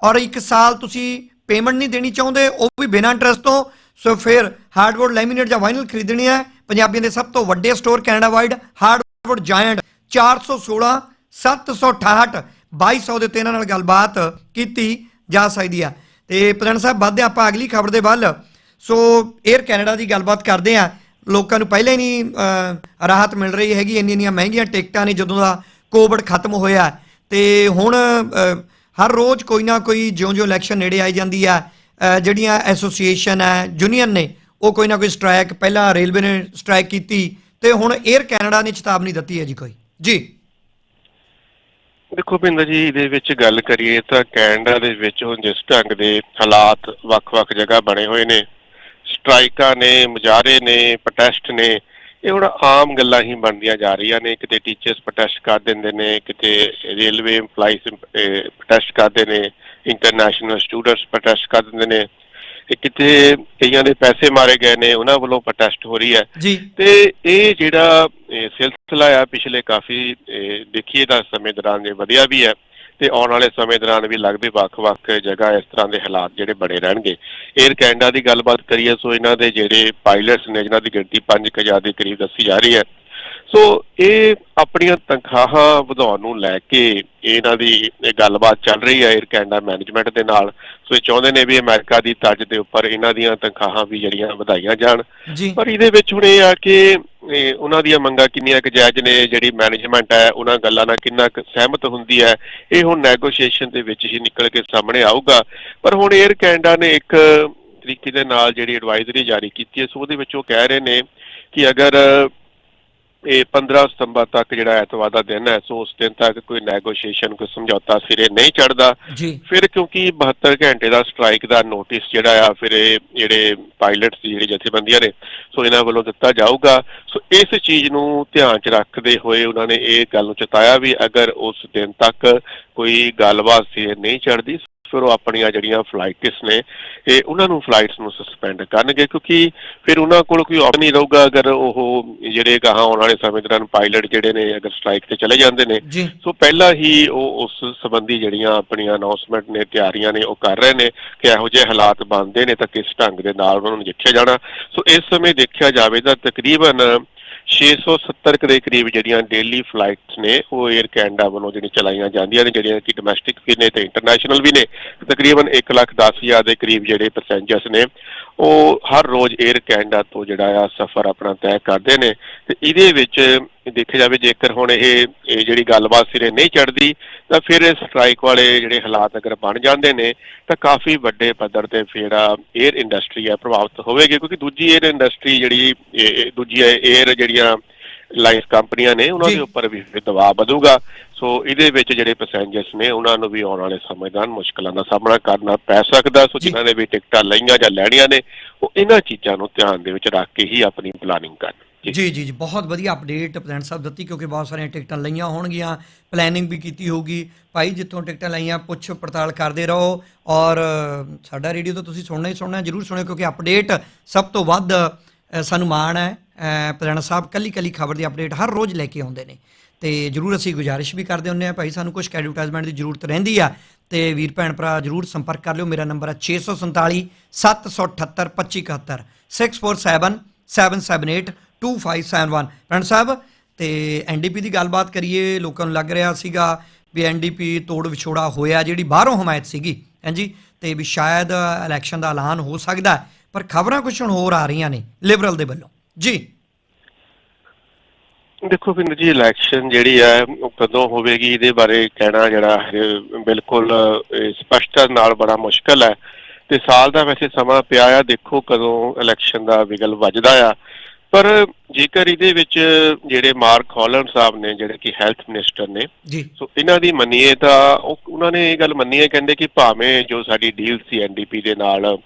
ਔਰ ਇੱਕ ਸਾਲ ਤੁਸੀਂ ਪੇਮੈਂਟ ਨਹੀਂ ਦੇਣੀ ਚਾਹੁੰਦੇ, ਉਹ ਵੀ ਬਿਨਾਂ ਇੰਟਰਸਟ ਤੋਂ। ਸੋ ਫਿਰ ਹਾਰਡਵੁੱਡ ਲੈਮੀਨੇਟ ਜਾਂ ਵਾਈਨਲ ਖਰੀਦਣੀ ਹੈ। ਪੰਜਾਬੀਆਂ ਦੇ ਸਭ ਤੋਂ ਵੱਡੇ store Canada wide hardwood giant 416 768 2200 ਦੇ ਉੱਤੇ ਇਹਨਾਂ ਨਾਲ ਗੱਲਬਾਤ ਕੀਤੀ ਜਾ ਸਕਦੀ ਹੈ। ਤੇ ਪ੍ਰਧਾਨ ਸਾਹਿਬ, ਵੱਧਦੇ ਆਪਾਂ ਅਗਲੀ ਖਬਰ ਦੇ ਵੱਲ। ਸੋ 에ਅਰ ਕੈਨੇਡਾ ਦੀ ਗੱਲਬਾਤ ਕਰਦੇ ਆ ਲੋਕਾਂ ਨੂੰ ਪਹਿਲਾਂ ਹੀ ਨਹੀਂ ਰਾਹਤ ਮਿਲ ਰਹੀ ਹੈਗੀ। ਇੰਨੀ ਇੰਨੀਆਂ ਮਹਿੰਗੀਆਂ ਟਿਕਟਾਂ ਨੇ ਜਦੋਂ ਦਾ ਕੋਵਿਡ ਖਤਮ ਹੋਇਆ। ਤੇ ਹੁਣ ਹਰ ਰੋਜ਼ ਕੋਈ ਨਾ ਕੋਈ ਜਿਉਂ-ਜਿਉਂ ਇਲੈਕਸ਼ਨ ਨੇੜੇ ਆਈ ਜਾਂਦੀ ਆ। ਜਿਹੜੀਆਂ ਐਸੋਸੀਏਸ਼ਨ ਹੈ ਯੂਨੀਅਨ ਨੇ, ਉਹ ਕੋਈ ਨਾ ਕੋਈ ਸਟ੍ਰਾਈਕ ਪਹਿਲਾਂ ਰੇਲਵੇ ਨੇ ਸਟ੍ਰਾਈਕ ਕੀਤੀ। ਤੇ ਹੁਣ 에ਅਰ ਕੈਨੇਡਾ ਨੇ ਚੇਤਾਵਨੀ ਦਿੱਤੀ ਹੈ ਜੀ ਕੋਈ। ਜੀ। ਦੇਖੋ ਭਿੰਦਰ ਜੀ, ਇਹਦੇ ਵਿੱਚ ਗੱਲ ਕਰੀਏ ਤਾਂ ਕੈਨੇਡਾ ਦੇ ਵਿੱਚ ਹੁਣ ਜਿਸ ਢੰਗ ਦੇ ਹਾਲਾਤ ਵੱਖ-ਵੱਖ ਜਗ੍ਹਾ ਬਣੇ ਹੋਏ ਨੇ ਸਟ੍ਰਾਈਕਾਂ ਨੇ ਮੁਜ਼ਾਹਰੇ ਨੇ ਪ੍ਰੋਟੈਸਟ ਨੇ ਇਹ ਹੁਣ ਆਮ ਗੱਲਾਂ ਹੀ ਬਣਦੀਆਂ ਜਾ ਰਹੀਆਂ ਨੇ। ਕਿਤੇ ਟੀਚਰਸ ਪ੍ਰੋਟੈਸਟ ਕਰ ਦਿੰਦੇ ਨੇ ਕਿਤੇ ਰੇਲਵੇ EMPLOYEES ਪ੍ਰੋਟੈਸਟ ਕਰਦੇ ਨੇ ਇੰਟਰਨੈਸ਼ਨਲ ਸਟੂਡੈਂਟਸ ਪ੍ਰੋਟੈਸਟ ਕਰ ਦਿੰਦੇ ਨੇ। ਕਿਤੇ ਕਈਆਂ ਦੇ ਪੈਸੇ ਮਾਰੇ ਗਏ ਨੇ ਉਹਨਾਂ ਵੱਲੋਂ ਪ੍ਰੋਟੈਸਟ ਹੋ ਰਹੀ ਹੈ। ਤੇ ਇਹ ਜਿਹੜਾ ਇਹ ਸਿਲਸਿਲਾ ਆ ਪਿਛਲੇ ਕਾਫੀ ਇਹ ਦੇਖੀਏ ਦਾ ਸਮੇਂ ਦੌਰਾਨ ਜੇ ਵਧਿਆ ਵੀ ਹੈ। ਤੇ ਆਉਣ ਵਾਲੇ ਸਮੇਂ ਦੌਰਾਨ ਵੀ ਲੱਗਦੇ ਵੱਖ-ਵੱਖ ਜਗ੍ਹਾ ਇਸ ਤਰ੍ਹਾਂ ਦੇ ਹਾਲਾਤ ਜਿਹੜੇ ਬਣੇ ਰਹਿਣਗੇ। 에ਅਰ ਕੈਨੇਡਾ ਦੀ ਗੱਲਬਾਤ ਕਰੀਏ, ਸੋ ਇਹਨਾਂ ਦੇ ਜਿਹੜੇ ਪਾਇਲਟਸ ਨੇ, ਜਿਨ੍ਹਾਂ ਦੀ ਗਿਣਤੀ 5000 ਦੇ ਕਰੀਬ ਦੱਸੀ ਜਾ ਰਹੀ ਹੈ ਸੋ ਇਹ ਆਪਣੀਆਂ ਤਨਖਾਹਾਂ ਵਧਾਉਣ ਨੂੰ ਲੈ ਕੇ ਇਹਨਾਂ ਦੀ ਇਹ ਗੱਲਬਾਤ ਚੱਲ ਰਹੀ ਹੈ 에ਅਰ ਕੈਨੇਡਾ ਮੈਨੇਜਮੈਂਟ ਦੇ ਨਾਲ। ਸੋ ਇਹ ਚਾਹੁੰਦੇ ਨੇ ਵੀ ਅਮਰੀਕਾ ਦੀ ਤਰਜ਼ ਦੇ ਉੱਪਰ ਇਹਨਾਂ ਦੀਆਂ ਤਨਖਾਹਾਂ ਵੀ ਜਿਹੜੀਆਂ ਵਧਾਈਆਂ ਜਾਣ। ਪਰ ਇਹਦੇ ਵਿੱਚ ਹੁਣ ਇਹ ਆ ਕਿ ਉਹਨਾਂ ਦੀਆਂ ਮੰਗਾਂ ਕਿੰਨੀਆਂ ਕੁ ਜਾਇਜ਼ ਨੇ ਜਿਹੜੀ ਮੈਨੇਜਮੈਂਟ ਹੈ ਉਹਨਾਂ ਗੱਲਾਂ ਨਾਲ ਕਿੰਨਾ ਸਹਿਮਤ ਹੁੰਦੀ ਹੈ ਇਹ ਹੁਣ ਨੈਗੋਸ਼ੀਏਸ਼ਨ ਦੇ ਵਿੱਚ ਹੀ ਨਿਕਲ ਕੇ ਸਾਹਮਣੇ ਆਊਗਾ। ਪਰ ਹੁਣ 에ਅਰ ਕੈਨੇਡਾ ਨੇ ਇੱਕ ਤਰੀਕੇ ਦੇ ਨਾਲ ਜਿਹੜੀ ਐਡਵਾਈਜ਼ਰੀ ਜਾਰੀ ਕੀਤੀ ਹੈ ਸੋ ਉਹਦੇ ਵਿੱਚ ਉਹ ਕਹਿ ਰਹੇ ਨੇ ਕਿ ਅਗਰ ਇਹ 15 ਸਤੰਬਰ ਤੱਕ ਜਿਹੜਾ ਐਤਵਾਰ ਦਾ ਦਿਨ ਹੈ ਸੋ ਉਸ ਦਿਨ ਤੱਕ ਕੋਈ ਨੈਗੋਸ਼ੀਏਸ਼ਨ ਕੋਈ ਸਮਝੌਤਾ ਸਿਰੇ ਨਹੀਂ ਚੜਦਾ ਫਿਰ ਕਿਉਂਕਿ 72 ਘੰਟੇ ਦਾ ਸਟ੍ਰਾਈਕ ਦਾ ਨੋਟਿਸ ਜਿਹੜਾ ਆ ਫਿਰ ਇਹ ਜਿਹੜੇ ਪਾਇਲਟਸ ਦੀ ਜਿਹੜੀ ਜਥੇਬੰਦੀਆਂ ਨੇ ਸੋ ਇਹਨਾਂ ਵੱਲੋਂ ਦਿੱਤਾ ਜਾਊਗਾ। ਸੋ ਇਸ ਚੀਜ਼ ਨੂੰ ਧਿਆਨ 'ਚ ਰੱਖਦੇ ਹੋਏ ਉਹਨਾਂ ਨੇ ਇਹ ਗੱਲ ਨੂੰ ਚਤਾਇਆ ਵੀ ਅਗਰ ਉਸ ਦਿਨ ਤੱਕ ਕੋਈ ਗੱਲਬਾਤ ਸਿਰੇ ਨਹੀਂ ਚੜਦੀ ਫਿਰ ਉਹ ਆਪਣੀਆਂ ਜਿਹੜੀਆਂ ਫਲਾਈਟਸ ਨੇ ਇਹ ਉਹਨਾਂ ਨੂੰ ਫਲਾਈਟਸ ਨੂੰ ਸਸਪੈਂਡ ਕਰਨਗੇ ਕਿਉਂਕਿ ਫਿਰ ਉਹਨਾਂ ਕੋਲ ਕੋਈ ਆਪਸ਼ਨ ਨਹੀਂ ਰਹੂਗਾ ਅਗਰ ਉਹ ਜਿਹੜੇ ਗਾਹਾਂ ਆਉਣ ਵਾਲੇ ਸਮੇਂ ਦੌਰਾਨ ਪਾਇਲਟ ਜਿਹੜੇ ਨੇ ਅਗਰ ਸਟ੍ਰਾਈਕ ਤੇ ਚਲੇ ਜਾਂਦੇ ਨੇ। ਸੋ ਪਹਿਲਾਂ ਹੀ ਉਹ ਉਸ ਸੰਬੰਧੀ ਜਿਹੜੀਆਂ ਆਪਣੀਆਂ ਅਨਾਉਂਸਮੈਂਟ ਨੇ ਤਿਆਰੀਆਂ ਨੇ ਉਹ ਕਰ ਰਹੇ ਨੇ ਕਿ ਇਹੋ ਜਿਹੇ ਹਾਲਾਤ ਬਣਦੇ ਨੇ ਤਾਂ ਕਿਸ ਢੰਗ ਦੇ ਨਾਲ ਉਹਨਾਂ ਨੂੰ ਨਜਿੱਠਿਆ ਜਾਣਾ। ਸੋ ਇਸ ਸਮੇਂ ਦੇਖਿਆ ਜਾਵੇ ਤਾਂ ਤਕਰੀਬਨ 670 ਕੁ ਦੇ ਕਰੀਬ ਜਿਹੜੀਆਂ ਡੇਲੀ ਫਲਾਈਟਸ ਨੇ ਉਹ 에ਅਰ ਕੈਨੇਡਾ ਵੱਲੋਂ ਜਿਹੜੀਆਂ ਚਲਾਈਆਂ ਜਾਂਦੀਆਂ ਨੇ ਜਿਹੜੀਆਂ ਕਿ ਡੋਮੈਸਟਿਕ ਵੀ ਨੇ ਤੇ ਇੰਟਰਨੈਸ਼ਨਲ ਵੀ ਨੇ। ਤਕਰੀਬਨ 1,10,000 ਦੇ ਕਰੀਬ ਜਿਹੜੇ ਪੈਸੇਂਜਰਸ ਨੇ ਉਹ ਹਰ ਰੋਜ਼ 에ਅਰ ਕੈਨੇਡਾ ਤੋਂ ਜਿਹੜਾ ਆ ਸਫ਼ਰ ਆਪਣਾ ਤੈਅ ਕਰਦੇ ਨੇ ਤੇ ਇਹਦੇ ਵਿੱਚ ਦੇਖਿਆ ਜਾਵੇ ਜੇਕਰ ਹੁਣ ਇਹ ਇਹ ਜਿਹੜੀ ਗੱਲਬਾਤ ਸਿਰੇ ਨਹੀਂ ਚੜਦੀ ਤਾਂ ਫਿਰ ਇਹ ਸਟ੍ਰਾਈਕ ਵਾਲੇ ਜਿਹੜੇ ਹਾਲਾਤ ਅਗਰ ਬਣ ਜਾਂਦੇ ਨੇ ਤਾਂ ਕਾਫੀ ਵੱਡੇ ਪੱਧਰ ਤੇ ਫਿਰ 에ਅਰ ਇੰਡਸਟਰੀ ਹੈ ਪ੍ਰਭਾਵਿਤ ਹੋਵੇਗੀ ਕਿਉਂਕਿ ਦੂਜੀ 에ਅਰ ਇੰਡਸਟਰੀ ਜਿਹੜੀ ਦੂਜੀ 에ਅਰ ਜਿਹੜੀਆਂ ਲਾਈਫ ਕੰਪਨੀਆਂ ਨੇ ਉਹਨਾਂ ਦੇ ਉੱਪਰ ਵੀ ਫਿਰ ਦਬਾਅ ਵਧੂਗਾ। ਸੋ ਇਹਦੇ ਵਿੱਚ ਜਿਹੜੇ ਪੈਸੇਂਜਰਸ ਨੇ ਉਹਨਾਂ ਨੂੰ ਵੀ ਆਉਣ ਵਾਲੇ ਸਮੇਂ ਦਾ ਮੁਸ਼ਕਲਾਂ ਦਾ ਸਾਹਮਣਾ ਕਰਨਾ ਪੈ ਸਕਦਾ। ਸੋ ਜਿਨ੍ਹਾਂ ਨੇ ਵੀ ਟਿਕਟਾਂ ਲਈਆਂ ਜਾਂ ਲੈਣੀਆਂ ਨੇ ਉਹ ਇਹਨਾਂ ਚੀਜ਼ਾਂ ਨੂੰ ਧਿਆਨ ਦੇ ਵਿੱਚ ਰੱਖ ਕੇ ਹੀ ਆਪਣੀ ਪਲਾਨਿੰਗ ਕਰਨ। ਜੀ। ਜੀ ਜੀ ਬਹੁਤ ਵਧੀਆ ਅਪਡੇਟ ਪ੍ਰਧਾਨ ਸਾਹਿਬ ਦਿੱਤੀ ਕਿਉਂਕਿ ਬਹੁਤ ਸਾਰੀਆਂ ਟਿਕਟਾਂ ਲਈਆਂ ਹੋਣਗੀਆਂ। ਪਲੈਨਿੰਗ ਵੀ ਕੀਤੀ ਹੋਊਗੀ। ਭਾਈ ਜਿੱਥੋਂ ਟਿਕਟਾਂ ਲਈਆਂ ਪੁੱਛ ਪੜਤਾਲ ਕਰਦੇ ਰਹੋ। ਔਰ ਸਾਡਾ ਰੇਡੀਓ ਤਾਂ ਤੁਸੀਂ ਸੁਣਨਾ ਹੀ ਸੁਣਨਾ ਜਰੂਰ ਸੁਣਿਓ ਕਿਉਂਕਿ ਅਪਡੇਟ ਸਭ ਤੋਂ ਵੱਧ ਸਾਨੂੰ ਮਾਣ ਹੈ। ਅ, ਸਾਹਿਬ ਕੱਲੀ ਕੱਲੀ ਖਬਰ ਦੀ ਅਪਡੇਟ ਹਰ ਰੋਜ਼ ਲੈ ਕੇ ਆਉਂਦੇ ਨੇ। ਤੇ ਜਰੂਰ ਅਸੀਂ ਗੁਜ਼ਾਰਿਸ਼ ਵੀ ਕਰਦੇ ਹੁੰਦੇ ਆ ਭਾਈ ਸਾਨੂੰ ਕੁਝ ਐਡਵਰਟਾਈਜ਼ਮੈਂਟ ਦੀ ਜ਼ਰੂਰਤ ਰਹਿੰਦੀ ਆ ਤੇ ਵੀਰ ਭੈਣ ਭਰਾ ਜਰੂਰ ਸੰਪਰਕ ਕਰ ਲਿਓ। ਮੇਰਾ ਨੰਬਰ ਹੈ 647 778 2571 647 778 2571 ਭੈਣ ਸਾਹਿਬ, ਤੇ ਐਨਡੀਪੀ ਦੀ ਗੱਲਬਾਤ ਕਰੀਏ, ਲੋਕਾਂ ਨੂੰ ਲੱਗ ਰਿਹਾ ਸੀਗਾ ਵੀ ਐਨਡੀਪੀ ਤੋੜ ਵਿਛੋੜਾ ਹੋਇਆ, ਜਿਹੜੀ ਬਾਹਰੋਂ ਹਮਾਇਤ ਸੀਗੀ ਹਾਂਜੀ ਤੇ ਵੀ ਸ਼ਾਇਦ ਇਲੈਕਸ਼ਨ ਦਾ ਐਲਾਨ ਹੋ ਸਕਦਾ ਪਰ ਖਬਰਾਂ ਕੁਝ ਹੁਣ ਹੋਰ ਆ ਰਹੀਆਂ ਨੇ, ਲਿਬਰਲ ਦੇ ਵੱਲੋਂ। ਜੀ। ਦੇਖੋ ਵੀ ਜੀ, ਇਲੈਕਸ਼ਨ ਜਿਹੜੀ ਹੈ ਉਹ ਕਦੋਂ ਹੋਵੇਗੀ, ਇਹਦੇ ਬਾਰੇ ਕਹਿਣਾ ਜਿਹੜਾ ਬਿਲਕੁਲ ਸਪਸ਼ਟਤਾ ਨਾਲ ਬੜਾ ਮੁਸ਼ਕਲ ਹੈ। ਤੇ ਸਾਲ ਦਾ ਵੈਸੇ ਸਮਾਂ ਪਿਆ ਆ, ਦੇਖੋ ਕਦੋਂ ਇਲੈਕਸ਼ਨ ਦਾ ਵਿਗਲ ਵੱਜਦਾ ਆ। ਪਰ ਜੇਕਰ ਇਹਦੇ ਵਿੱਚ ਜਿਹੜੇ ਮਾਰਕ ਹਾਲਨ ਸਾਹਿਬ ਨੇ ਜਿਹੜੇ ਕਿ ਹੈਲਥ ਮਿਨਿਸਟਰ ਨੇ ਜੀ। ਸੋ ਇਹਨਾਂ ਦੀ ਮੰਨੀਏ ਤਾਂ ਉਹ ਉਹਨਾਂ ਨੇ ਇਹ ਗੱਲ ਮੰਨੀ ਹੈ ਕਹਿੰਦੇ ਕਿ ਭਾਵੇਂ ਜੋ ਸਾਡੀ ਡੀਲ ਸੀ ਐਨਡੀਪੀ ਦੇ ਨਾਲ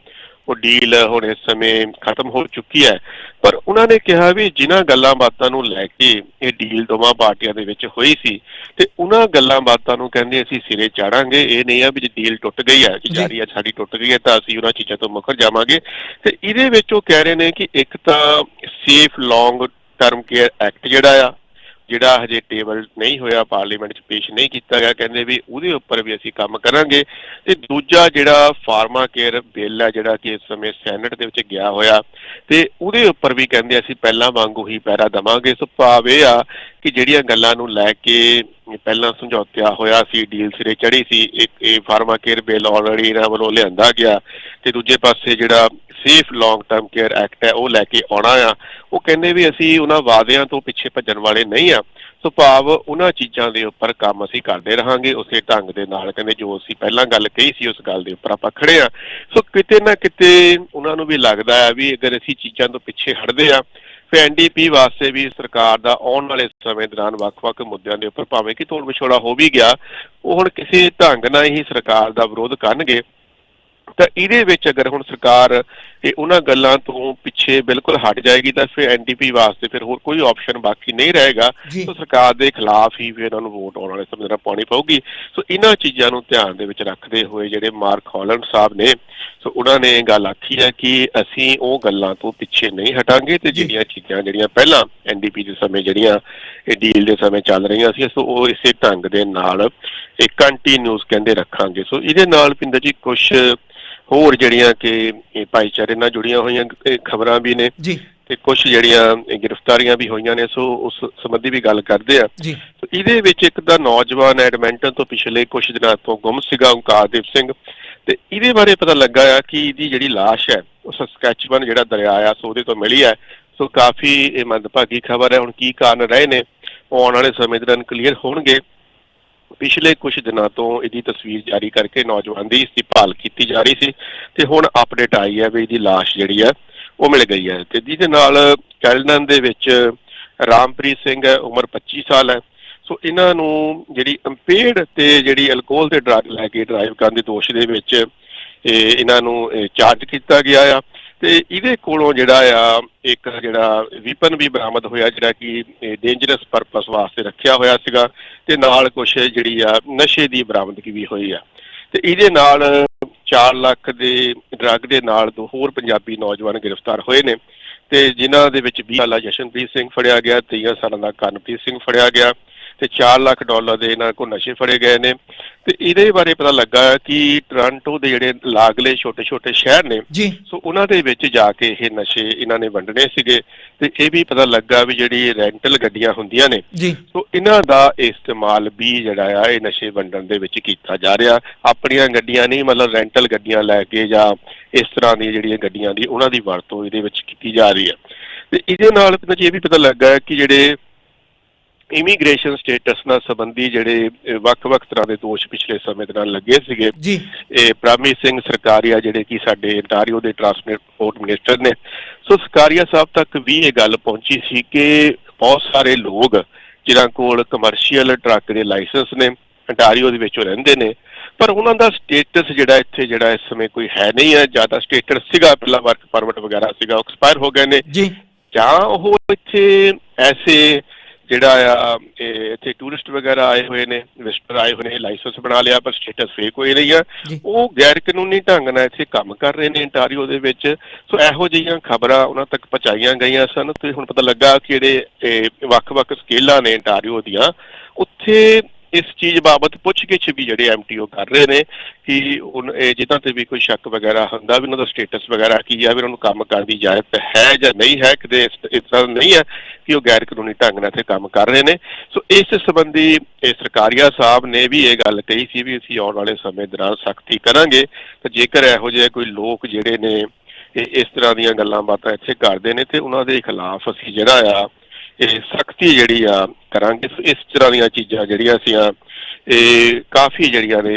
ਉਹ ਡੀਲ ਹੁਣ ਇਸ ਸਮੇਂ ਖਤਮ ਹੋ ਚੁੱਕੀ ਹੈ ਪਰ ਉਹਨਾਂ ਨੇ ਕਿਹਾ ਵੀ ਜਿਨ੍ਹਾਂ ਗੱਲਾਂ ਬਾਤਾਂ ਨੂੰ ਲੈ ਕੇ ਇਹ ਡੀਲ ਦੋਵਾਂ ਪਾਰਟੀਆਂ ਦੇ ਵਿੱਚ ਹੋਈ ਸੀ ਤੇ ਉਹਨਾਂ ਗੱਲਾਂ ਬਾਤਾਂ ਨੂੰ ਕਹਿੰਦੇ ਅਸੀਂ ਸਿਰੇ ਚਾੜਾਂਗੇ ਇਹ ਨਹੀਂ ਆ ਵੀ ਜੇ ਡੀਲ ਟੁੱਟ ਗਈ ਹੈ ਕਿ। ਜਾਰੀ ਹੈ ਸਾਡੀ ਟੁੱਟ ਗਈ ਹੈ ਤਾਂ ਅਸੀਂ ਉਹਨਾਂ ਚੀਜ਼ਾਂ ਤੋਂ ਮੁਕਰ ਜਾਵਾਂਗੇ ਤੇ ਇਹਦੇ ਵਿੱਚ ਉਹ ਕਹਿ ਰਹੇ ਨੇ ਕਿ ਇੱਕ ਤਾਂ safe long term care act ਜਿਹੜਾ ਆ ਜਿਹੜਾ ਹਜੇ ਟੇਬਲ ਨਹੀਂ ਹੋਇਆ, ਪਾਰਲੀਮੈਂਟ 'ਚ ਪੇਸ਼ ਨਹੀਂ ਕੀਤਾ ਗਿਆ, ਕਹਿੰਦੇ ਵੀ ਉਹਦੇ ਉੱਪਰ ਵੀ ਅਸੀਂ ਕੰਮ ਕਰਾਂਗੇ। ਤੇ ਦੂਜਾ ਜਿਹੜਾ ਫਾਰਮਾ ਕੇਅਰ ਬਿੱਲ ਹੈ, ਜਿਹੜਾ ਕਿ ਇਸ ਸਮੇਂ ਸੈਨੇਟ ਦੇ ਵਿੱਚ ਗਿਆ ਹੋਇਆ, ਤੇ ਉਹਦੇ ਉੱਪਰ ਵੀ ਕਹਿੰਦੇ ਅਸੀਂ ਪਹਿਲਾਂ ਵਾਂਗੂ ਹੀ ਪੈਰਾ ਦਵਾਂਗੇ। ਸੋ ਭਾਵ ਇਹ ਆ ਕਿ ਜਿਹੜੀਆਂ ਗੱਲਾਂ ਨੂੰ ਲੈ ਕੇ ਪਹਿਲਾਂ ਸਮਝੌਤਿਆ ਹੋਇਆ ਸੀ ਡੀਲ ਸਿਰੇ ਚੜੀ ਸੀ, ਇੱਕ ਇਹ ਫਾਰਮਾ ਕੇਅਰ ਬਿੱਲ ਆਲਰੇਡੀ ਇਹਨਾਂ ਵੱਲੋਂ ਲਿਆਂਦਾ ਗਿਆ, ਤੇ ਦੂਜੇ ਪਾਸੇ ਜਿਹੜਾ safe long term care act ਹੈ, ਉਹ ਲੈ ਕੇ ਆਉਣਾ ਆ। ਉਹ ਕਹਿੰਦੇ ਵੀ ਅਸੀਂ ਉਹਨਾਂ ਵਾਅਦਿਆਂ ਤੋਂ ਪਿੱਛੇ ਭੱਜਣ ਵਾਲੇ ਨਹੀਂ ਆ। ਸੋ ਭਾਵ ਉਹਨਾਂ ਚੀਜ਼ਾਂ ਦੇ ਉੱਪਰ ਕੰਮ ਅਸੀਂ ਕਰਦੇ ਰਹਾਂਗੇ, ਉਸੇ ਢੰਗ ਦੇ ਨਾਲ। ਕਹਿੰਦੇ ਜੋ ਅਸੀਂ ਪਹਿਲਾਂ ਗੱਲ ਕਹੀ ਸੀ, ਉਸ ਗੱਲ ਦੇ ਉੱਪਰ ਆਪਾਂ ਖੜੇ ਆ। ਸੋ ਕਿਤੇ ਨਾ ਕਿਤੇ ਉਹਨਾਂ ਨੂੰ ਵੀ ਲੱਗਦਾ ਆ ਵੀ ਅਗਰ ਅਸੀਂ ਚੀਜ਼ਾਂ ਤੋਂ ਪਿੱਛੇ ਹਟਦੇ ਆ, ਫਿਰ ਐਨਡੀਪੀ ਵਾਸਤੇ ਵੀ ਸਰਕਾਰ ਦਾ ਆਉਣ ਵਾਲੇ ਸਮੇਂ ਦੌਰਾਨ ਵੱਖ-ਵੱਖ ਮੁੱਦਿਆਂ ਦੇ ਉੱਪਰ ਭਾਵੇਂ ਕਿ ਤੋੜ ਵਿਛੋੜਾ ਹੋ ਵੀ ਗਿਆ, ਉਹ ਹੁਣ ਕਿਸੇ ਢੰਗ ਨਾਲ ਹੀ ਸਰਕਾਰ ਦਾ ਵਿਰੋਧ ਕਰਨਗੇ। ਤਾਂ ਇਹਦੇ ਵਿੱਚ ਅਗਰ ਹੁਣ ਸਰਕਾਰ ਇਹ ਉਹਨਾਂ ਗੱਲਾਂ ਤੋਂ ਪਿੱਛੇ ਬਿਲਕੁਲ ਹਟ ਜਾਏਗੀ ਤਾਂ ਫਿਰ ਐਨਡੀਪੀ ਵਾਸਤੇ ਫਿਰ ਹੋਰ ਕੋਈ ਆਪਸ਼ਨ ਬਾਕੀ ਨਹੀਂ ਰਹੇਗਾ। ਸੋ ਸਰਕਾਰ ਦੇ ਖਿਲਾਫ ਹੀ ਫਿਰ ਇਹਨਾਂ ਨੂੰ ਵੋਟ ਆਉਣ ਵਾਲੇ ਸਮੇਂ ਦੌਰਾਨ ਪਾਉਣੀ ਪਊਗੀ। ਸੋ ਇਹਨਾਂ ਚੀਜ਼ਾਂ ਨੂੰ ਧਿਆਨ ਦੇ ਵਿੱਚ ਰੱਖਦੇ ਹੋਏ ਜਿਹੜੇ ਮਾਰਕ ਹਾਲੈਂਡ ਸਾਹਿਬ ਨੇ ਸੋ ਉਹਨਾਂ ਨੇ ਇਹ ਗੱਲ ਆਖੀ ਹੈ ਕਿ ਅਸੀਂ ਉਹ ਗੱਲਾਂ ਤੋਂ ਪਿੱਛੇ ਨਹੀਂ ਹਟਾਂਗੇ ਤੇ। ਜਿਹੜੀਆਂ ਚੀਜ਼ਾਂ ਜਿਹੜੀਆਂ ਪਹਿਲਾਂ ਐਨਡੀਪੀ ਦੇ ਸਮੇਂ ਜਿਹੜੀਆਂ ਇਹ ਡੀਲ ਦੇ ਸਮੇਂ ਚੱਲ ਰਹੀਆਂ ਸੀ ਸੋ ਉਹ ਇਸੇ ਢੰਗ ਦੇ ਨਾਲ ਇਹ ਕੰਟੀਨਿਊਸ ਕਹਿੰਦੇ ਰੱਖਾਂਗੇ। ਸੋ ਇਹਦੇ ਨਾਲ ਪਿੰਦਰ ਜੀ ਕੁਝ ਹੋਰ ਜਿਹੜੀਆਂ ਕਿ ਇਹ ਭਾਈਚਾਰੇ ਨਾਲ ਜੁੜੀਆਂ ਹੋਈਆਂ ਖਬਰਾਂ ਵੀ ਨੇ ਜੀ। ਤੇ ਕੁਝ ਜਿਹੜੀਆਂ ਗ੍ਰਿਫਤਾਰੀਆਂ ਵੀ ਹੋਈਆਂ ਨੇ ਸੋ ਉਸ ਸੰਬੰਧੀ ਵੀ ਗੱਲ ਕਰਦੇ ਆ। ਜੀ। ਇਹਦੇ ਵਿੱਚ ਇੱਕ ਤਾਂ ਨੌਜਵਾਨ ਐਡਮਿੰਟਨ ਤੋਂ ਪਿਛਲੇ ਕੁਝ ਦਿਨਾਂ ਤੋਂ ਗੁੰਮ ਸੀਗਾ ਓਂਕਾਰਦੀਪ ਸਿੰਘ ਤੇ ਇਹਦੇ ਬਾਰੇ ਪਤਾ ਲੱਗਾ ਆ ਕਿ ਇਹਦੀ ਜਿਹੜੀ ਲਾਸ਼ ਹੈ ਉਹ ਸਸਕੈਚਵਨ ਜਿਹੜਾ ਦਰਿਆ ਆ ਸੋ ਉਹਦੇ ਤੋਂ ਮਿਲੀ ਹੈ ਸੋ ਕਾਫੀ ਇਹ ਮੰਦਭਾਗੀ ਖਬਰ ਹੈ ਹੁਣ ਕੀ ਕਾਰਨ ਰਹੇ ਨੇ ਉਹ ਆਉਣ ਵਾਲੇ ਸਮੇਂ ਦੌਰਾਨ ਕਲੀਅਰ ਹੋਣਗੇ। ਪਿਛਲੇ ਕੁਝ ਦਿਨਾਂ ਤੋਂ ਇਹਦੀ ਤਸਵੀਰ ਜਾਰੀ ਕਰਕੇ ਨੌਜਵਾਨ ਦੀ ਇਸ ਦੀ ਭਾਲ ਕੀਤੀ ਜਾ ਰਹੀ ਸੀ ਤੇ ਹੁਣ ਅਪਡੇਟ ਆਈ ਹੈ ਵੀ ਇਹਦੀ ਲਾਸ਼ ਜਿਹੜੀ ਹੈ ਉਹ ਮਿਲ ਗਈ ਹੈ ਤੇ ਜਿਹਦੇ ਨਾਲ ਕੈਲਨਨ ਦੇ ਵਿੱਚ ਰਾਮਪ੍ਰੀਤ ਸਿੰਘ ਹੈ, ਉਮਰ 25 ਸਾਲ ਹੈ। ਸੋ ਇਹਨਾਂ ਨੂੰ ਜਿਹੜੀ ਇੰਪੇਅਰਡ ਤੇ ਜਿਹੜੀ ਅਲਕੋਹਲ ਤੇ ਡਰੱਗ ਲੈ ਕੇ ਡਰਾਈਵ ਕਰਨ ਦੇ ਦੋਸ਼ ਦੇ ਵਿੱਚ ਇਹਨਾਂ ਨੂੰ ਚਾਰਜ ਕੀਤਾ ਗਿਆ ਆ। ਤੇ ਇਹਦੇ ਕੋਲੋਂ ਜਿਹੜਾ ਆ, ਇੱਕ ਜਿਹੜਾ ਵੀਪਨ ਵੀ ਬਰਾਮਦ ਹੋਇਆ, ਜਿਹੜਾ ਕਿ ਡੇਂਜਰਸ ਪਰਪਸ ਵਾਸਤੇ ਰੱਖਿਆ ਹੋਇਆ ਸੀਗਾ ਤੇ ਨਾਲ ਕੁਝ ਜਿਹੜੀ ਆ, ਨਸ਼ੇ ਦੀ ਬਰਾਮਦਗੀ ਵੀ ਹੋਈ ਆ। ਤੇ ਇਹਦੇ ਨਾਲ 4 ਲੱਖ ਦੇ ਡਰੱਗ ਦੇ ਨਾਲ ਦੋ ਹੋਰ ਪੰਜਾਬੀ ਨੌਜਵਾਨ ਗ੍ਰਿਫਤਾਰ ਹੋਏ ਨੇ ਤੇ ਜਿਨ੍ਹਾਂ ਦੇ ਵਿੱਚ 20 ਸਾਲਾ ਜਸ਼ਨਪ੍ਰੀਤ ਸਿੰਘ ਫੜਿਆ ਗਿਆ 23 ਸਾਲਾਂ ਦਾ ਕਰਨਪ੍ਰੀਤ ਸਿੰਘ ਫੜਿਆ ਗਿਆ। ਤੇ 4 ਲੱਖ ਡਾਲਰ ਦੇ ਇਹਨਾਂ ਕੋਲ ਨਸ਼ੇ ਫੜੇ ਗਏ ਨੇ। ਤੇ ਇਹਦੇ ਬਾਰੇ ਪਤਾ ਲੱਗਾ ਕਿ ਟੋਰਾਂਟੋ ਦੇ ਜਿਹੜੇ ਲਾਗਲੇ ਛੋਟੇ-ਛੋਟੇ ਸ਼ਹਿਰ ਨੇ ਸੋ ਉਹਨਾਂ ਦੇ ਵਿੱਚ ਜਾ ਕੇ ਇਹ ਨਸ਼ੇ ਇਹਨਾਂ ਨੇ ਵੰਡਣੇ ਸੀਗੇ। ਤੇ ਇਹ ਵੀ ਪਤਾ ਲੱਗਾ ਵੀ ਜਿਹੜੀ ਰੈਂਟਲ ਗੱਡੀਆਂ ਹੁੰਦੀਆਂ ਨੇ ਸੋ ਇਹਨਾਂ ਦਾ ਇਸਤੇਮਾਲ ਵੀ ਜਿਹੜਾ ਆ ਇਹ ਨਸ਼ੇ ਵੰਡਣ ਦੇ ਵਿੱਚ ਕੀਤਾ ਜਾ ਰਿਹਾ। ਆਪਣੀਆਂ ਗੱਡੀਆਂ ਨਹੀਂ ਮਤਲਬ ਰੈਂਟਲ ਗੱਡੀਆਂ ਲੈ ਕੇ ਜਾਂ ਇਸ ਤਰ੍ਹਾਂ ਦੀ ਜਿਹੜੀਆਂ ਗੱਡੀਆਂ ਦੀ ਉਹਨਾਂ ਦੀ ਵਰਤੋਂ ਇਹਦੇ ਵਿੱਚ ਕੀਤੀ ਜਾ ਰਹੀ ਹੈ। ਤੇ ਇਹਦੇ ਨਾਲ ਜੀ ਇਹ ਵੀ ਪਤਾ ਲੱਗਾ ਕਿ ਜਿਹੜੇ ਇਮੀਗ੍ਰੇਸ਼ਨ ਸਟੇਟਸ ਨਾਲ ਸੰਬੰਧੀ ਜਿਹੜੇ ਵੱਖ-ਵੱਖ ਤਰ੍ਹਾਂ ਦੇ ਦੋਸ਼ ਪਿਛਲੇ ਸਮੇਂ ਦੌਰਾਨ ਲੱਗੇ ਸੀਗੇ। ਜੀ। ਇਹ ਪ੍ਰਾਮੀ ਸਿੰਘ ਸਰਕਾਰੀਆ ਜਿਹੜੇ ਕਿ ਸਾਡੇ ontario ਦੇ ਟਰਾਂਸਪੋਰਟ ਮਿਨਿਸਟਰ ਨੇ। ਸੋ ਸਰਕਾਰੀਆ ਸਾਹਿਬ ਤੱਕ ਵੀ ਇਹ ਗੱਲ ਪਹੁੰਚੀ ਸੀ ਕਿ ਬਹੁਤ ਸਾਰੇ ਲੋਕ ਜਿਨ੍ਹਾਂ ਕੋਲ ਕਮਰਸ਼ੀਅਲ ਟਰੱਕ ਦੇ ਲਾਇਸੈਂਸ ਨੇ ontario ਦੇ ਵਿੱਚ ਰਹਿੰਦੇ ਨੇ ਪਰ ਉਹਨਾਂ ਦਾ ਸਟੇਟਸ ਜਿਹੜਾ ਇੱਥੇ ਜਿਹੜਾ ਇਸ ਸਮੇਂ ਕੋਈ ਹੈ ਨਹੀਂ ਹੈ। ਜ਼ਿਆਦਾ ਸਟੇਟਸ ਸੀਗਾ ਪਹਿਲਾਂ ਵਰਕ ਪਰਮਿਟ ਵਗੈਰਾ ਸੀਗਾ ਐਕਸਪਾਇਰ ਹੋ ਗਏ ਨੇ। ਜੀ। ਜਾਂ ਉਹ ਇੱਥੇ ਐਸੇ ਜਿਹੜਾ ਆ ਇਹ ਇੱਥੇ ਟੂਰਿਸਟ ਵਗੈਰਾ ਆਏ ਹੋਏ ਨੇ ਵਿਜ਼ਟਰ ਆਏ ਹੋਏ ਨੇ ਲਾਇਸੈਂਸ ਬਣਾ ਲਿਆ ਪਰ ਸਟੇਟਸ ਫੇਕ ਹੋਈ ਰਹੀ ਆ। ਉਹ ਗੈਰ ਕਾਨੂੰਨੀ ਢੰਗ ਨਾਲ ਇੱਥੇ ਕੰਮ ਕਰ ਰਹੇ ਨੇ ਇੰਟਾਰੀਓ ਦੇ ਵਿੱਚ। ਸੋ ਇਹੋ ਜਿਹੀਆਂ ਖਬਰਾਂ ਉਹਨਾਂ ਤੱਕ ਪਹੁੰਚਾਈਆਂ ਗਈਆਂ ਸਨ ਤੇ ਹੁਣ ਪਤਾ ਲੱਗਾ ਕਿ ਜਿਹੜੇ ਇਹ ਵੱਖ-ਵੱਖ ਸਕੇਲਾਂ ਨੇ ਇੰਟਾਰੀਓ ਦੀਆਂ। ਉੱਥੇ ਇਸ ਚੀਜ਼ ਬਾਬਤ ਪੁੱਛਗਿੱਛ ਵੀ ਜਿਹੜੇ ਐਮਟੀਓ ਕਰ ਰਹੇ ਨੇ ਕਿ ਹੁਣ ਇਹ ਜਿੱਦਾਂ ਤੇ ਵੀ ਕੋਈ ਸ਼ੱਕ ਵਗੈਰਾ ਹੁੰਦਾ ਵੀ ਉਹਨਾਂ ਦਾ ਸਟੇਟਸ ਵਗੈਰਾ ਕੀ ਆ, ਵੀ ਉਹਨਾਂ ਨੂੰ ਕੰਮ ਕਰਨ ਦੀ ਇਜਾਜ਼ਤ ਹੈ ਜਾਂ ਨਹੀਂ ਹੈ, ਕਿਤੇ ਇਸ ਤਰ੍ਹਾਂ ਨਹੀਂ ਹੈ ਕਿ ਉਹ ਗੈਰ ਕਾਨੂੰਨੀ ਢੰਗ ਨਾਲ ਇੱਥੇ ਕੰਮ ਕਰ ਰਹੇ ਨੇ। ਸੋ ਇਸ ਸੰਬੰਧੀ ਇਹ ਸਰਕਾਰੀਆ ਸਾਹਿਬ ਨੇ ਵੀ ਇਹ ਗੱਲ ਕਹੀ ਸੀ ਵੀ ਅਸੀਂ ਆਉਣ ਵਾਲੇ ਸਮੇਂ ਦੌਰਾਨ ਸਖਤੀ ਕਰਾਂਗੇ। ਤੇ ਜੇਕਰ ਇਹੋ ਜਿਹੇ ਕੋਈ ਲੋਕ ਜਿਹੜੇ ਨੇ, ਇਹ ਇਸ ਤਰ੍ਹਾਂ ਦੀਆਂ ਗੱਲਾਂ ਬਾਤਾਂ ਇੱਥੇ ਕਰਦੇ ਨੇ ਤੇ ਉਹਨਾਂ ਦੇ ਖਿਲਾਫ ਅਸੀਂ ਜਿਹੜਾ ਆ ਇਹ ਸਖਤੀ ਜਿਹੜੀ ਆ ਕਰਾਂਗੇ ਸੋ ਇਸ ਤਰ੍ਹਾਂ ਦੀਆਂ ਚੀਜ਼ਾਂ ਜਿਹੜੀਆਂ ਸੀਆਂ ਇਹ ਕਾਫੀ ਜਿਹੜੀਆਂ ਨੇ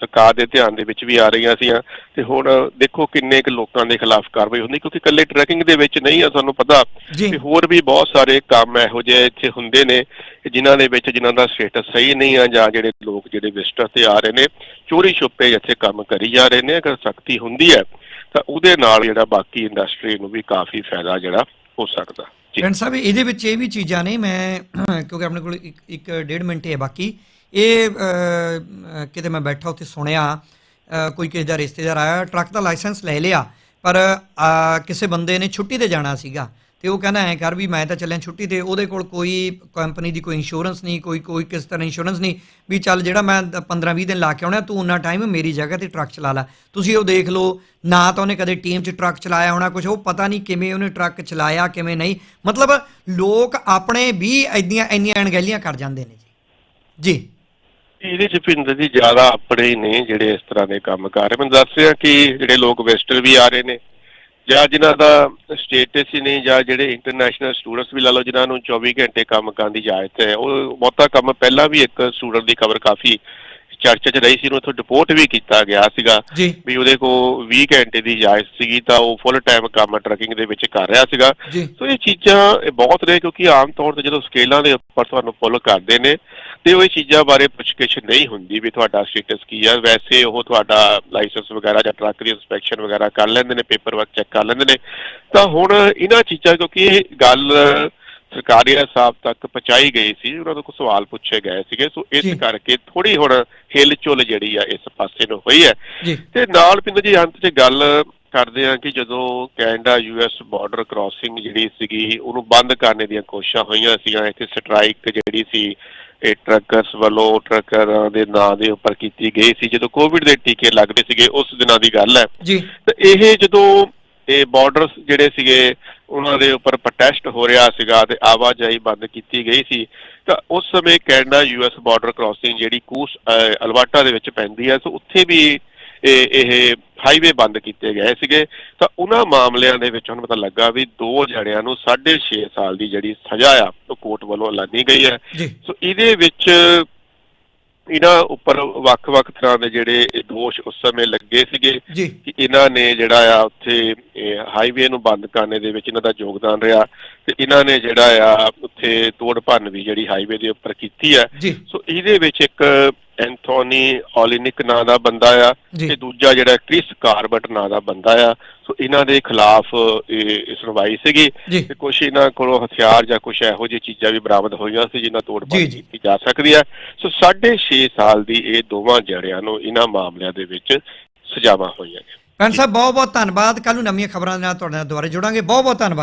ਸਰਕਾਰ ਦੇ ਧਿਆਨ ਦੇ ਵਿੱਚ ਵੀ ਆ ਰਹੀਆਂ ਸੀਆਂ। ਤੇ ਹੁਣ ਦੇਖੋ ਕਿੰਨੇ ਕੁ ਲੋਕਾਂ ਦੇ ਖਿਲਾਫ ਕਾਰਵਾਈ ਹੁੰਦੀ ਕਿਉਂਕਿ ਇਕੱਲੇ ਟਰੈਕਿੰਗ ਦੇ ਵਿੱਚ ਨਹੀਂ ਆ ਤੁਹਾਨੂੰ ਪਤਾ। ਤੇ ਹੋਰ ਵੀ ਬਹੁਤ ਸਾਰੇ ਕੰਮ ਇਹੋ ਜਿਹੇ ਇੱਥੇ ਹੁੰਦੇ ਨੇ ਕਿ ਜਿਨ੍ਹਾਂ ਦੇ ਵਿੱਚ ਜਿਨ੍ਹਾਂ ਦਾ ਸਟੇਟਸ ਸਹੀ ਨਹੀਂ ਆ ਜਾਂ ਜਿਹੜੇ ਲੋਕ ਜਿਹੜੇ ਵਿਜ਼ਟਰ ਤੇ ਆ ਰਹੇ ਨੇ ਚੋਰੀ ਛੁਪੇ ਇੱਥੇ ਕੰਮ ਕਰੀ ਜਾ ਰਹੇ ਨੇ ਅਗਰ ਸਖਤੀ ਹੁੰਦੀ ਹੈ ਤਾਂ ਉਹਦੇ ਨਾਲ ਜਿਹੜਾ ਬਾਕੀ ਇੰਡਸਟਰੀ ਨੂੰ ਵੀ ਕਾਫੀ ਫਾਇਦਾ ਜਿਹੜਾ ਹੋ ਸਕਦਾ। ਜੀ। ਸਾਹਿਬ, ਇਹਦੇ ਵਿੱਚ ਇਹ ਵੀ ਚੀਜ਼ਾਂ ਨੇ, ਮੈਂ ਕਿਉਂਕਿ ਆਪਣੇ ਕੋਲ ਇੱਕ ਡੇਢ ਮਿੰਟ ਹੈ ਬਾਕੀ। ਇਹ ਕਿਤੇ ਮੈਂ ਬੈਠਾ ਉੱਥੇ ਸੁਣਿਆ ਕੋਈ ਕਿਸੇ ਦਾ ਰਿਸ਼ਤੇਦਾਰ ਆਇਆ, ਟਰੱਕ ਦਾ ਲਾਇਸੈਂਸ ਲੈ ਲਿਆ, ਪਰ ਕਿਸੇ ਬੰਦੇ ਨੇ ਛੁੱਟੀ ਤੇ ਜਾਣਾ ਸੀਗਾ। ਤੇ ਉਹ ਕਹਿੰਦਾ ਐਂ ਕਰ ਵੀ ਮੈਂ ਤਾਂ ਚੱਲਿਆ ਛੁੱਟੀ ਤੇ ਉਹਦੇ ਕੋਲ ਕੋਈ ਕੰਪਨੀ ਦੀ ਕੋਈ ਇੰਸ਼ੋਰੈਂਸ ਨਹੀਂ, ਕੋਈ ਕੋਈ ਕਿਸ ਤਰ੍ਹਾਂ ਇੰਸ਼ੋਰੈਂਸ ਨਹੀਂ, ਵੀ ਚੱਲ ਜਿਹੜਾ ਮੈਂ 15 20 ਦਿਨ ਲਾ ਕੇ ਆਉਣਾ, ਤੂੰ ਉਹਨਾਂ ਟਾਈਮ ਮੇਰੀ ਜਗ੍ਹਾ ਤੇ ਟਰੱਕ ਚਲਾ ਲੈ। ਤੁਸੀਂ ਉਹ ਦੇਖ ਲਓ, ਨਾ ਤਾਂ ਉਹਨੇ ਕਦੇ ਟੀਮ 'ਚ ਟਰੱਕ ਚਲਾਇਆ ਹੋਣਾ ਕੁਝ ਉਹ ਪਤਾ ਨਹੀਂ ਕਿਵੇਂ ਉਹਨੇ ਟਰੱਕ ਚਲਾਇਆ, ਕਿਵੇਂ ਨਹੀਂ। ਮਤਲਬ ਲੋਕ ਆਪਣੇ ਵੀ ਐਡੀਆਂ ਇੰਨੀਆਂ ਅਣਗਹਿਲੀਆਂ ਕਰ ਜਾਂਦੇ ਨੇ ਜੀ। ਜੀ। ਇਹਦੇ ਚ ਭਿੰਦਰ ਜੀ, ਜ਼ਿਆਦਾ ਆਪਣੇ ਨੇ ਜਿਹੜੇ ਇਸ ਤਰ੍ਹਾਂ ਦੇ ਕੰਮ ਕਰ ਰਹੇ। ਮੈਨੂੰ ਦੱਸ ਰਿਹਾ ਕਿ ਜਿਹੜੇ ਲੋਕ ਵੈਸਟਰ ਵੀ ਆ ਰਹੇ ਨੇ ਜਾਂ ਜਿਨ੍ਹਾਂ ਦਾ ਸਟੇਟਸ ਹੀ ਨਹੀਂ, ਜਾਂ ਜਿਹੜੇ ਇੰਟਰਨੈਸ਼ਨਲ ਸਟੂਡੈਂਟਸ ਵੀ ਲਾ ਲਓ, ਜਿਨ੍ਹਾਂ ਨੂੰ 24 ਘੰਟੇ ਕੰਮ ਕਰਨ ਦੀ ਇਜਾਜ਼ਤ ਹੈ, ਉਹ ਬਹੁਤਾ ਕੰਮ ਪਹਿਲਾਂ ਵੀ ਇੱਕ ਸਟੂਡੈਂਟ ਦੀ ਖਬਰ ਕਾਫੀ ਚਰਚਾ 'ਚ ਰਹੀ ਸੀ ਉਹਨੂੰ ਡਿਪੋਰਟ ਵੀ ਕੀਤਾ ਗਿਆ ਸੀਗਾ। ਜੀ। ਵੀ ਉਹਦੇ ਕੋਲ 20 ਘੰਟੇ ਦੀ ਇਜਾਜ਼ਤ ਸੀਗੀ ਤਾਂ ਉਹ ਫੁੱਲ ਟਾਈਮ ਕੰਮ ਟਰੱਕਿੰਗ ਦੇ ਵਿੱਚ ਕਰ ਰਿਹਾ ਸੀਗਾ। ਜੀ। ਸੋ ਇਹ ਚੀਜ਼ਾਂ ਇਹ ਬਹੁਤ ਨੇ ਕਿਉਂਕਿ ਆਮ ਤੌਰ ਤੇ ਜਦੋਂ ਸਕੇਲਾਂ ਦੇ ਉੱਪਰ ਤੁਹਾਨੂੰ ਫੁੱਲ ਕਰਦੇ ਨੇ ਤੇ ਉਹ ਇਹ ਚੀਜ਼ਾਂ ਬਾਰੇ ਪੁੱਛਗਿੱਛ ਨਹੀਂ ਹੁੰਦੀ ਵੀ ਤੁਹਾਡਾ ਸਟੇਟਸ ਕੀ ਹੈ ਵੈਸੇ ਉਹ ਤੁਹਾਡਾ ਲਾਇਸੈਂਸ ਵਗੈਰਾ ਜਾਂ ਟਰੱਕ ਦੀ ਇਨਸਪੈਕਸ਼ਨ ਵਗੈਰਾ ਕਰ ਲੈਂਦੇ ਨੇ ਪੇਪਰ ਵਰਕ ਚੈੱਕ ਕਰ ਲੈਂਦੇ ਨੇ। ਤਾਂ ਹੁਣ ਇਹਨਾਂ ਚੀਜ਼ਾਂ ਕਿਉਂਕਿ ਇਹ ਗੱਲ ਸਰਕਾਰੀ ਹਿਸਾਬ ਤੱਕ ਪਹੁੰਚਾਈ ਗਈ ਸੀ ਉਹਨਾਂ ਤੋਂ ਕੁਝ ਸਵਾਲ ਪੁੱਛੇ ਗਏ ਸੀਗੇ। ਸੋ ਇਸ। ਕਰਕੇ ਥੋੜੀ ਹੁਣ ਹਿਲਚੁਲ ਜਿਹੜੀ ਆ ਇਸ ਪਾਸੇ ਨੂੰ ਹੋਈ ਹੈ। ਤੇ ਨਾਲ ਪਿੰਦਰ ਜੀ ਅੰਤ 'ਚ ਗੱਲ ਕਰਦੇ ਆ ਕਿ ਜਦੋਂ ਕੈਨੇਡਾ ਯੂਐਸ ਬਾਰਡਰ ਕ੍ਰਾਸਿੰਗ ਜਿਹੜੀ ਸੀਗੀ ਉਹਨੂੰ ਬੰਦ ਕਰਨ ਦੀਆਂ ਕੋਸ਼ਿਸ਼ਾਂ ਹੋਈਆਂ ਸੀਗੀਆਂ। ਇੱਥੇ ਸਟ੍ਰਾਈਕ ਜਿਹੜੀ ਸੀ ਇਹ ਟਰੱਕਰਸ ਵੱਲੋਂ ਟਰੱਕਰਾਂ ਦੇ ਨਾਂ ਦੇ ਉੱਪਰ ਕੀਤੀ ਗਈ ਸੀ। ਜਦੋਂ ਕੋਵਿਡ ਦੇ ਟੀਕੇ ਲੱਗਦੇ ਸੀਗੇ ਉਸ ਦਿਨਾਂ ਦੀ ਗੱਲ ਹੈ। ਜੀ। ਤੇ ਇਹ ਜਦੋਂ ਇਹ ਬਾਰਡਰਸ ਜਿਹੜੇ ਸੀਗੇ ਉਹਨਾਂ ਦੇ ਉੱਪਰ ਪ੍ਰੋਟੈਸਟ ਹੋ ਰਿਹਾ ਸੀਗਾ ਤੇ ਆਵਾਜਾਈ ਬੰਦ ਕੀਤੀ ਗਈ ਸੀ। ਤਾਂ ਉਸ ਸਮੇਂ ਕੈਨੇਡਾ ਯੂਐਸ ਬਾਰਡਰ ਕ੍ਰਾਸਿੰਗ ਜਿਹੜੀ ਕੂਸ ਅਲਬਰਟਾ ਦੇ ਵਿੱਚ ਪੈਂਦੀ ਹੈ ਸੋ ਉੱਥੇ ਵੀ ਇਹ ਇਹ ਹਾਈਵੇ ਬੰਦ ਕੀਤੇ ਗਏ ਸੀਗੇ। ਤਾਂ ਉਹਨਾਂ ਮਾਮਲਿਆਂ ਦੇ ਵਿੱਚ ਹੁਣ ਪਤਾ ਲੱਗਾ ਵੀ ਦੋ ਜਣਿਆਂ ਨੂੰ 6.5 ਸਾਲ ਦੀ ਜਿਹੜੀ ਸਜ਼ਾ ਆ ਉਹ ਕੋਰਟ ਵੱਲੋਂ ਐਲਾਨੀ ਗਈ ਹੈ। ਸੋ ਇਹਦੇ ਵਿੱਚ ਇਹਨਾਂ ਉੱਪਰ ਵੱਖ-ਵੱਖ ਤਰ੍ਹਾਂ ਦੇ ਜਿਹੜੇ ਦੋਸ਼ ਉਸ ਸਮੇਂ ਲੱਗੇ ਸੀਗੇ ਕਿ ਇਹਨਾਂ ਨੇ ਜਿਹੜਾ ਆ ਉੱਥੇ ਹਾਈਵੇ ਨੂੰ ਬੰਦ ਕਰਨੇ ਦੇ ਵਿੱਚ ਇਹਨਾਂ ਦਾ ਯੋਗਦਾਨ ਰਿਹਾ ਤੇ ਇਹਨਾਂ ਨੇ ਜਿਹੜਾ ਆ ਉੱਥੇ ਤੋੜ ਭੰਨ ਵੀ ਜਿਹੜੀ ਹਾਈਵੇ ਦੇ ਉੱਪਰ ਕੀਤੀ ਹੈ ਜੀ। ਸੋ ਇਹਦੇ ਵਿੱਚ ਇੱਕ ਐਂਥੋਨੀ ਔਲਿਨਿਕ ਨਾਂ ਦਾ ਬੰਦਾ ਆ ਤੇ ਦੂਜਾ ਜਿਹੜਾ ਕ੍ਰਿਸ ਕਾਰਬਟ ਨਾਂ ਦਾ ਬੰਦਾ ਆ। ਸੋ ਇਹਨਾਂ ਦੇ ਖਿਲਾਫ ਸੁਣਵਾਈ ਸੀਗੀ ਤੇ ਕੁਛ ਇਹਨਾਂ ਕੋਲੋਂ ਹਥਿਆਰ ਜਾਂ ਕੁਛ ਇਹੋ ਜਿਹੀ ਚੀਜ਼ਾਂ ਵੀ ਬਰਾਮਦ ਹੋਈਆਂ ਸੀ ਜਿਨ੍ਹਾਂ ਤੋੜ ਜੀ, ਭੰਨ ਜੀ। ਕੀਤੀ ਜਾ ਸਕਦੀ ਹੈ। ਸੋ 6.5 ਸਾਲ ਦੀ ਇਹ ਦੋਵਾਂ ਜੜਿਆਂ ਨੂੰ ਇਹਨਾਂ ਮਾਮਲਿਆਂ ਦੇ ਵਿੱਚ ਸਜ਼ਾਵਾਂ ਹੋਈਆਂ ਨੇ। ਪੈਨ ਸਾਹਿਬ ਬਹੁਤ ਬਹੁਤ ਧੰਨਵਾਦ। ਕੱਲ ਨੂੰ ਨਵੀਆਂ ਖਬਰਾਂ ਦੇ ਨਾਲ ਤੁਹਾਡੇ ਨਾਲ ਦੁਬਾਰਾ ਜੁੜਾਂਗੇ। ਬਹੁਤ ਬਹੁਤ ਧੰਨਵਾਦ।